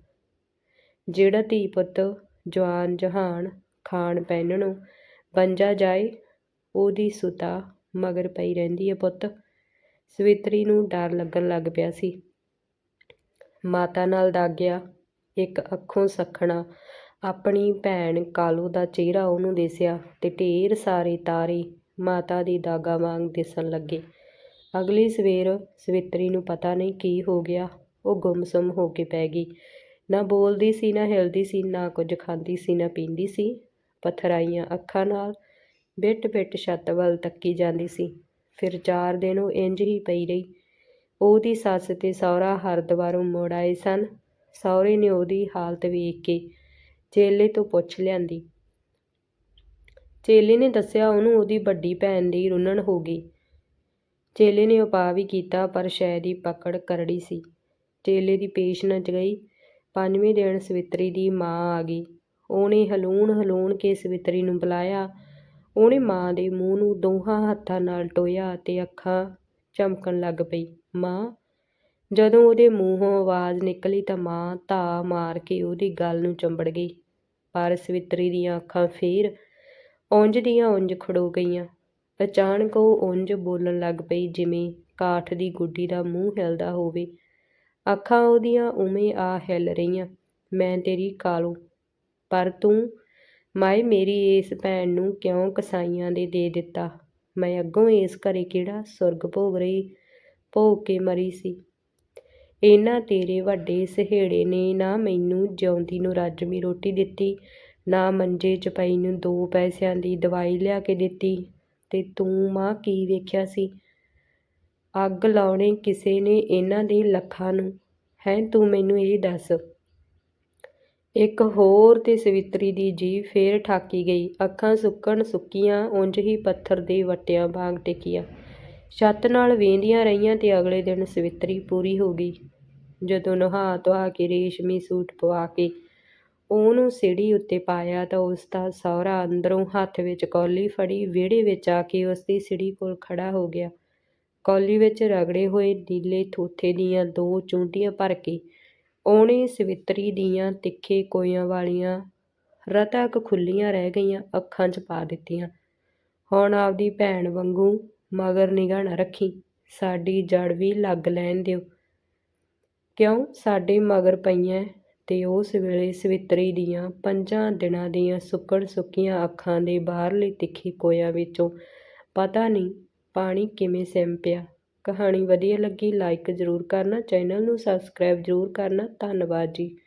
ਜਿਹੜਾ ਧੀ ਪੁੱਤ ਜਵਾਨ, ਜਹਾਨ, ਖਾਣ, ਪਹਿਨਣੋਂ ਬੰਜਾ ਜਾਏ, ਉਹਦੀ ਸੁਤਾ ਮਗਰ ਪਈ ਰਹਿੰਦੀ ਹੈ ਪੁੱਤ। ਸਵਿਤਰੀ ਨੂੰ ਡਰ ਲੱਗਣ ਲੱਗ ਪਿਆ ਸੀ। ਮਾਤਾ ਨਾਲ ਦਾਗਿਆ ਇੱਕ ਅੱਖੋਂ ਸੱਖਣਾ। ਆਪਣੀ ਭੈਣ ਕਾਲੂ ਦਾ ਚਿਹਰਾ ਉਹਨੂੰ ਦਿਸਿਆ ਤੇ ਢੇਰ ਸਾਰੇ ਤਾਰੇ ਮਾਤਾ ਦੀ ਦਾਗਾ ਵਾਂਗ ਦਿਸਣ ਲੱਗੇ। ਅਗਲੀ ਸਵੇਰ ਸਵਿਤਰੀ ਨੂੰ ਪਤਾ ਨਹੀਂ ਕੀ ਹੋ ਗਿਆ। ਉਹ ਗੁੰਮਸੁੰਮ ਹੋ ਕੇ ਪੈ ਗਈ। ਨਾ ਬੋਲਦੀ ਸੀ, ਨਾ ਹਿਲਦੀ ਸੀ, ਨਾ ਕੁਝ ਖਾਂਦੀ ਸੀ, ਨਾ ਪੀਂਦੀ ਸੀ। ਪਥਰਾਈਆਂ ਅੱਖਾਂ ਨਾਲ ਬਿੱਟ ਬਿੱਟ ਛੱਤ ਵੱਲ ਤੱਕੀ ਜਾਂਦੀ ਸੀ। ਫਿਰ ਚਾਰ ਦਿਨ ਉਹ ਇੰਜ ਹੀ ਪਈ ਰਹੀ। ਉਹਦੀ ਸੱਸ ਤੇ ਸਹੁਰਾ ਹਰਦੁਆਰੋਂ ਮੁੜ ਆਏ ਸਨ। ਸਹੁਰੇ ਨੇ ਉਹਦੀ ਹਾਲਤ ਵੇਖ ਕੇ ਚੇਲੇ ਤੋਂ ਪੁੱਛ ਲਿਆਂਦੀ। ਚੇਲੇ ਨੇ ਦੱਸਿਆ ਉਹਨੂੰ ਉਹਦੀ ਵੱਡੀ ਭੈਣ ਦੀ ਰੁੰਨਣ ਹੋ ਗਈ। ਚੇਲੇ ਨੇ ਉਪਾਅ ਵੀ ਕੀਤਾ, ਪਰ ਸ਼ਾਇਦ ਦੀ ਪਕੜ ਕਰੜੀ ਸੀ। ਚੇਲੇ ਦੀ ਪੇਸ਼ ਨੱਚ ਗਈ। ਪੰਜਵੇਂ ਦਿਨ ਸਵਿਤਰੀ ਦੀ ਮਾਂ ਆ ਗਈ। ਉਹਨੇ ਹਲੂਣ ਹਲੂਣ ਕੇ ਸਵਿਤਰੀ ਨੂੰ ਬੁਲਾਇਆ। ਉਹਨੇ ਮਾਂ ਦੇ ਮੂੰਹ ਨੂੰ ਦੋਹਾਂ ਹੱਥਾਂ ਨਾਲ ਟੋਇਆ ਤੇ ਅੱਖਾਂ ਚਮਕਣ ਲੱਗ ਪਈ। ਮਾਂ ਜਦੋਂ ਉਹਦੇ ਮੂੰਹੋਂ ਆਵਾਜ਼ ਨਿਕਲੀ ਤਾਂ ਮਾਂ ਧਾ ਮਾਰ ਕੇ ਉਹਦੀ ਗੱਲ ਨੂੰ ਚੰਬੜ ਗਈ। ਪਰ ਸਵਿਤਰੀ ਦੀਆਂ ਅੱਖਾਂ ਫੇਰ ਉਂਝ ਦੀਆਂ ਉਂਝ ਖੜੋ ਗਈਆਂ। ਅਚਾਨਕ ਉਹ ਉਂਝ ਬੋਲਣ ਲੱਗ ਪਈ ਜਿਵੇਂ ਕਾਠ ਦੀ ਗੁੱਡੀ ਦਾ ਮੂੰਹ ਹਿਲਦਾ ਹੋਵੇ। ਅੱਖਾਂ ਉਹਦੀਆਂ ਉਵੇਂ ਆ ਹਿੱਲ ਰਹੀਆਂ। ਮੈਂ ਤੇਰੀ ਕਾਲੂ। ਪਰ ਤੂੰ ਮਾਏ ਮੇਰੀ ਇਸ ਭੈਣ ਨੂੰ ਕਿਉਂ ਕਸਾਈਆਂ ਦੇ ਦੇ ਦਿੱਤਾ? ਮੈਂ ਅੱਗੋਂ ਇਸ ਘਰੇ ਕਿਹੜਾ ਸੁਰਗ ਭੋਗ ਰਹੀ, ਭੋਗ ਕੇ ਮਰੀ ਸੀ। ਇਹਨਾਂ ਤੇਰੇ ਵੱਡੇ ਸਹੇੜੇ ਨੇ ਨਾ ਮੈਨੂੰ ਜਿਉਂਦੀ ਨੂੰ ਰੱਜਵੀਂ ਰੋਟੀ ਦਿੱਤੀ, ਨਾ ਮੰਜੇ 'ਚ ਨੂੰ ਦੋ ਪੈਸਿਆਂ ਦੀ ਦਵਾਈ ਲਿਆ ਕੇ ਦਿੱਤੀ। ਤੇ ਤੂੰ ਮਾਂ ਕੀ ਵੇਖਿਆ ਸੀ? ਅੱਗ ਲਾਉਣੇ ਕਿਸੇ ਨੇ ਇਹਨਾਂ ਦੇ ਲੱਖਾਂ ਨੂੰ। ਹੈ, ਤੂੰ ਮੈਨੂੰ ਇਹ ਦੱਸ। ਇੱਕ ਹੋਰ ਤੇ ਸਵਿਤਰੀ ਦੀ ਜੀ ਫੇਰ ਠਾਕੀ ਗਈ। ਅੱਖਾਂ ਸੁੱਕਣ ਸੁੱਕੀਆਂ, ਉਂਝ ਹੀ ਪੱਥਰ ਦੇ ਵੱਟਿਆਂ ਵਾਂਗ ਟਿਕੀਆਂ। ਛੱਤ ਨਾਲ ਵੇਂਦੀਆਂ ਰਹੀਆਂ ਤੇ ਅਗਲੇ ਦਿਨ ਸਵਿੱਤਰੀ ਪੂਰੀ ਹੋ ਗਈ। ਜਦੋਂ ਨਹਾ ਧਵਾ ਕੇ ਰੇਸ਼ਮੀ ਸੂਟ ਪਵਾ ਕੇ ਉਹਨੂੰ ਸਿੜੀ ਉੱਤੇ ਪਾਇਆ ਤਾਂ ਉਸ ਦਾ ਸਹੁਰਾ ਅੰਦਰੋਂ ਹੱਥ ਵਿੱਚ ਕੌਲੀ ਫੜੀ, ਵਿਹੜੇ ਵਿੱਚ ਆ ਕੇ ਉਸ ਦੀ ਸਿੜੀ ਕੋਲ ਖੜਾ ਹੋ ਗਿਆ। ਕੌਲੀ ਵਿੱਚ ਰਗੜੇ ਹੋਏ ਨੀਲੇ ਥੋਥੇ ਦੀਆਂ ਦੋ ਚੂੰਟੀਆਂ ਭਰ ਕੇ ਉਹਨੇ ਸਵਿੱਤਰੀ ਦੀਆਂ ਤਿੱਖੇ ਕੋਇਆਂ ਵਾਲੀਆਂ ਰਤਕ ਖੁੱਲੀਆਂ ਰਹਿ ਗਈਆਂ ਅੱਖਾਂ 'ਚ ਪਾ ਦਿੱਤੀਆਂ। ਹੁਣ ਆਪਦੀ ਭੈਣ ਵਾਂਗੂ ਮਗਰ ਨਿਗਾਹ ਨਾ ਰੱਖੀ। ਸਾਡੀ ਜੜ ਵੀ ਲੱਗ ਲੈਣ ਦਿਓ। ਕਿਉਂ? ਸਾਡੇ ਮਗਰ ਪਈਆਂ ਤੇ ਉਸ ਵੇਲੇ ਸਵਿਤਰੀ ਦੀਆਂ ਪੰਜਾਂ ਦਿਨਾਂ ਦੀਆਂ ਸੁੱਕਣ ਸੁੱਕੀਆਂ ਅੱਖਾਂ ਦੇ ਬਾਹਰਲੇ ਤਿੱਖੇ ਕੋਇਆਂ ਵਿੱਚੋਂ ਪਤਾ ਨਹੀਂ ਪਾਣੀ ਕਿਵੇਂ ਸਿਮ ਪਿਆ। ਕਹਾਣੀ ਵਧੀਆ ਲੱਗੀ ਲਾਈਕ ਜ਼ਰੂਰ ਕਰਨਾ, ਚੈਨਲ ਨੂੰ ਸਬਸਕ੍ਰਾਈਬ ਜ਼ਰੂਰ ਕਰਨਾ। ਧੰਨਵਾਦ ਜੀ।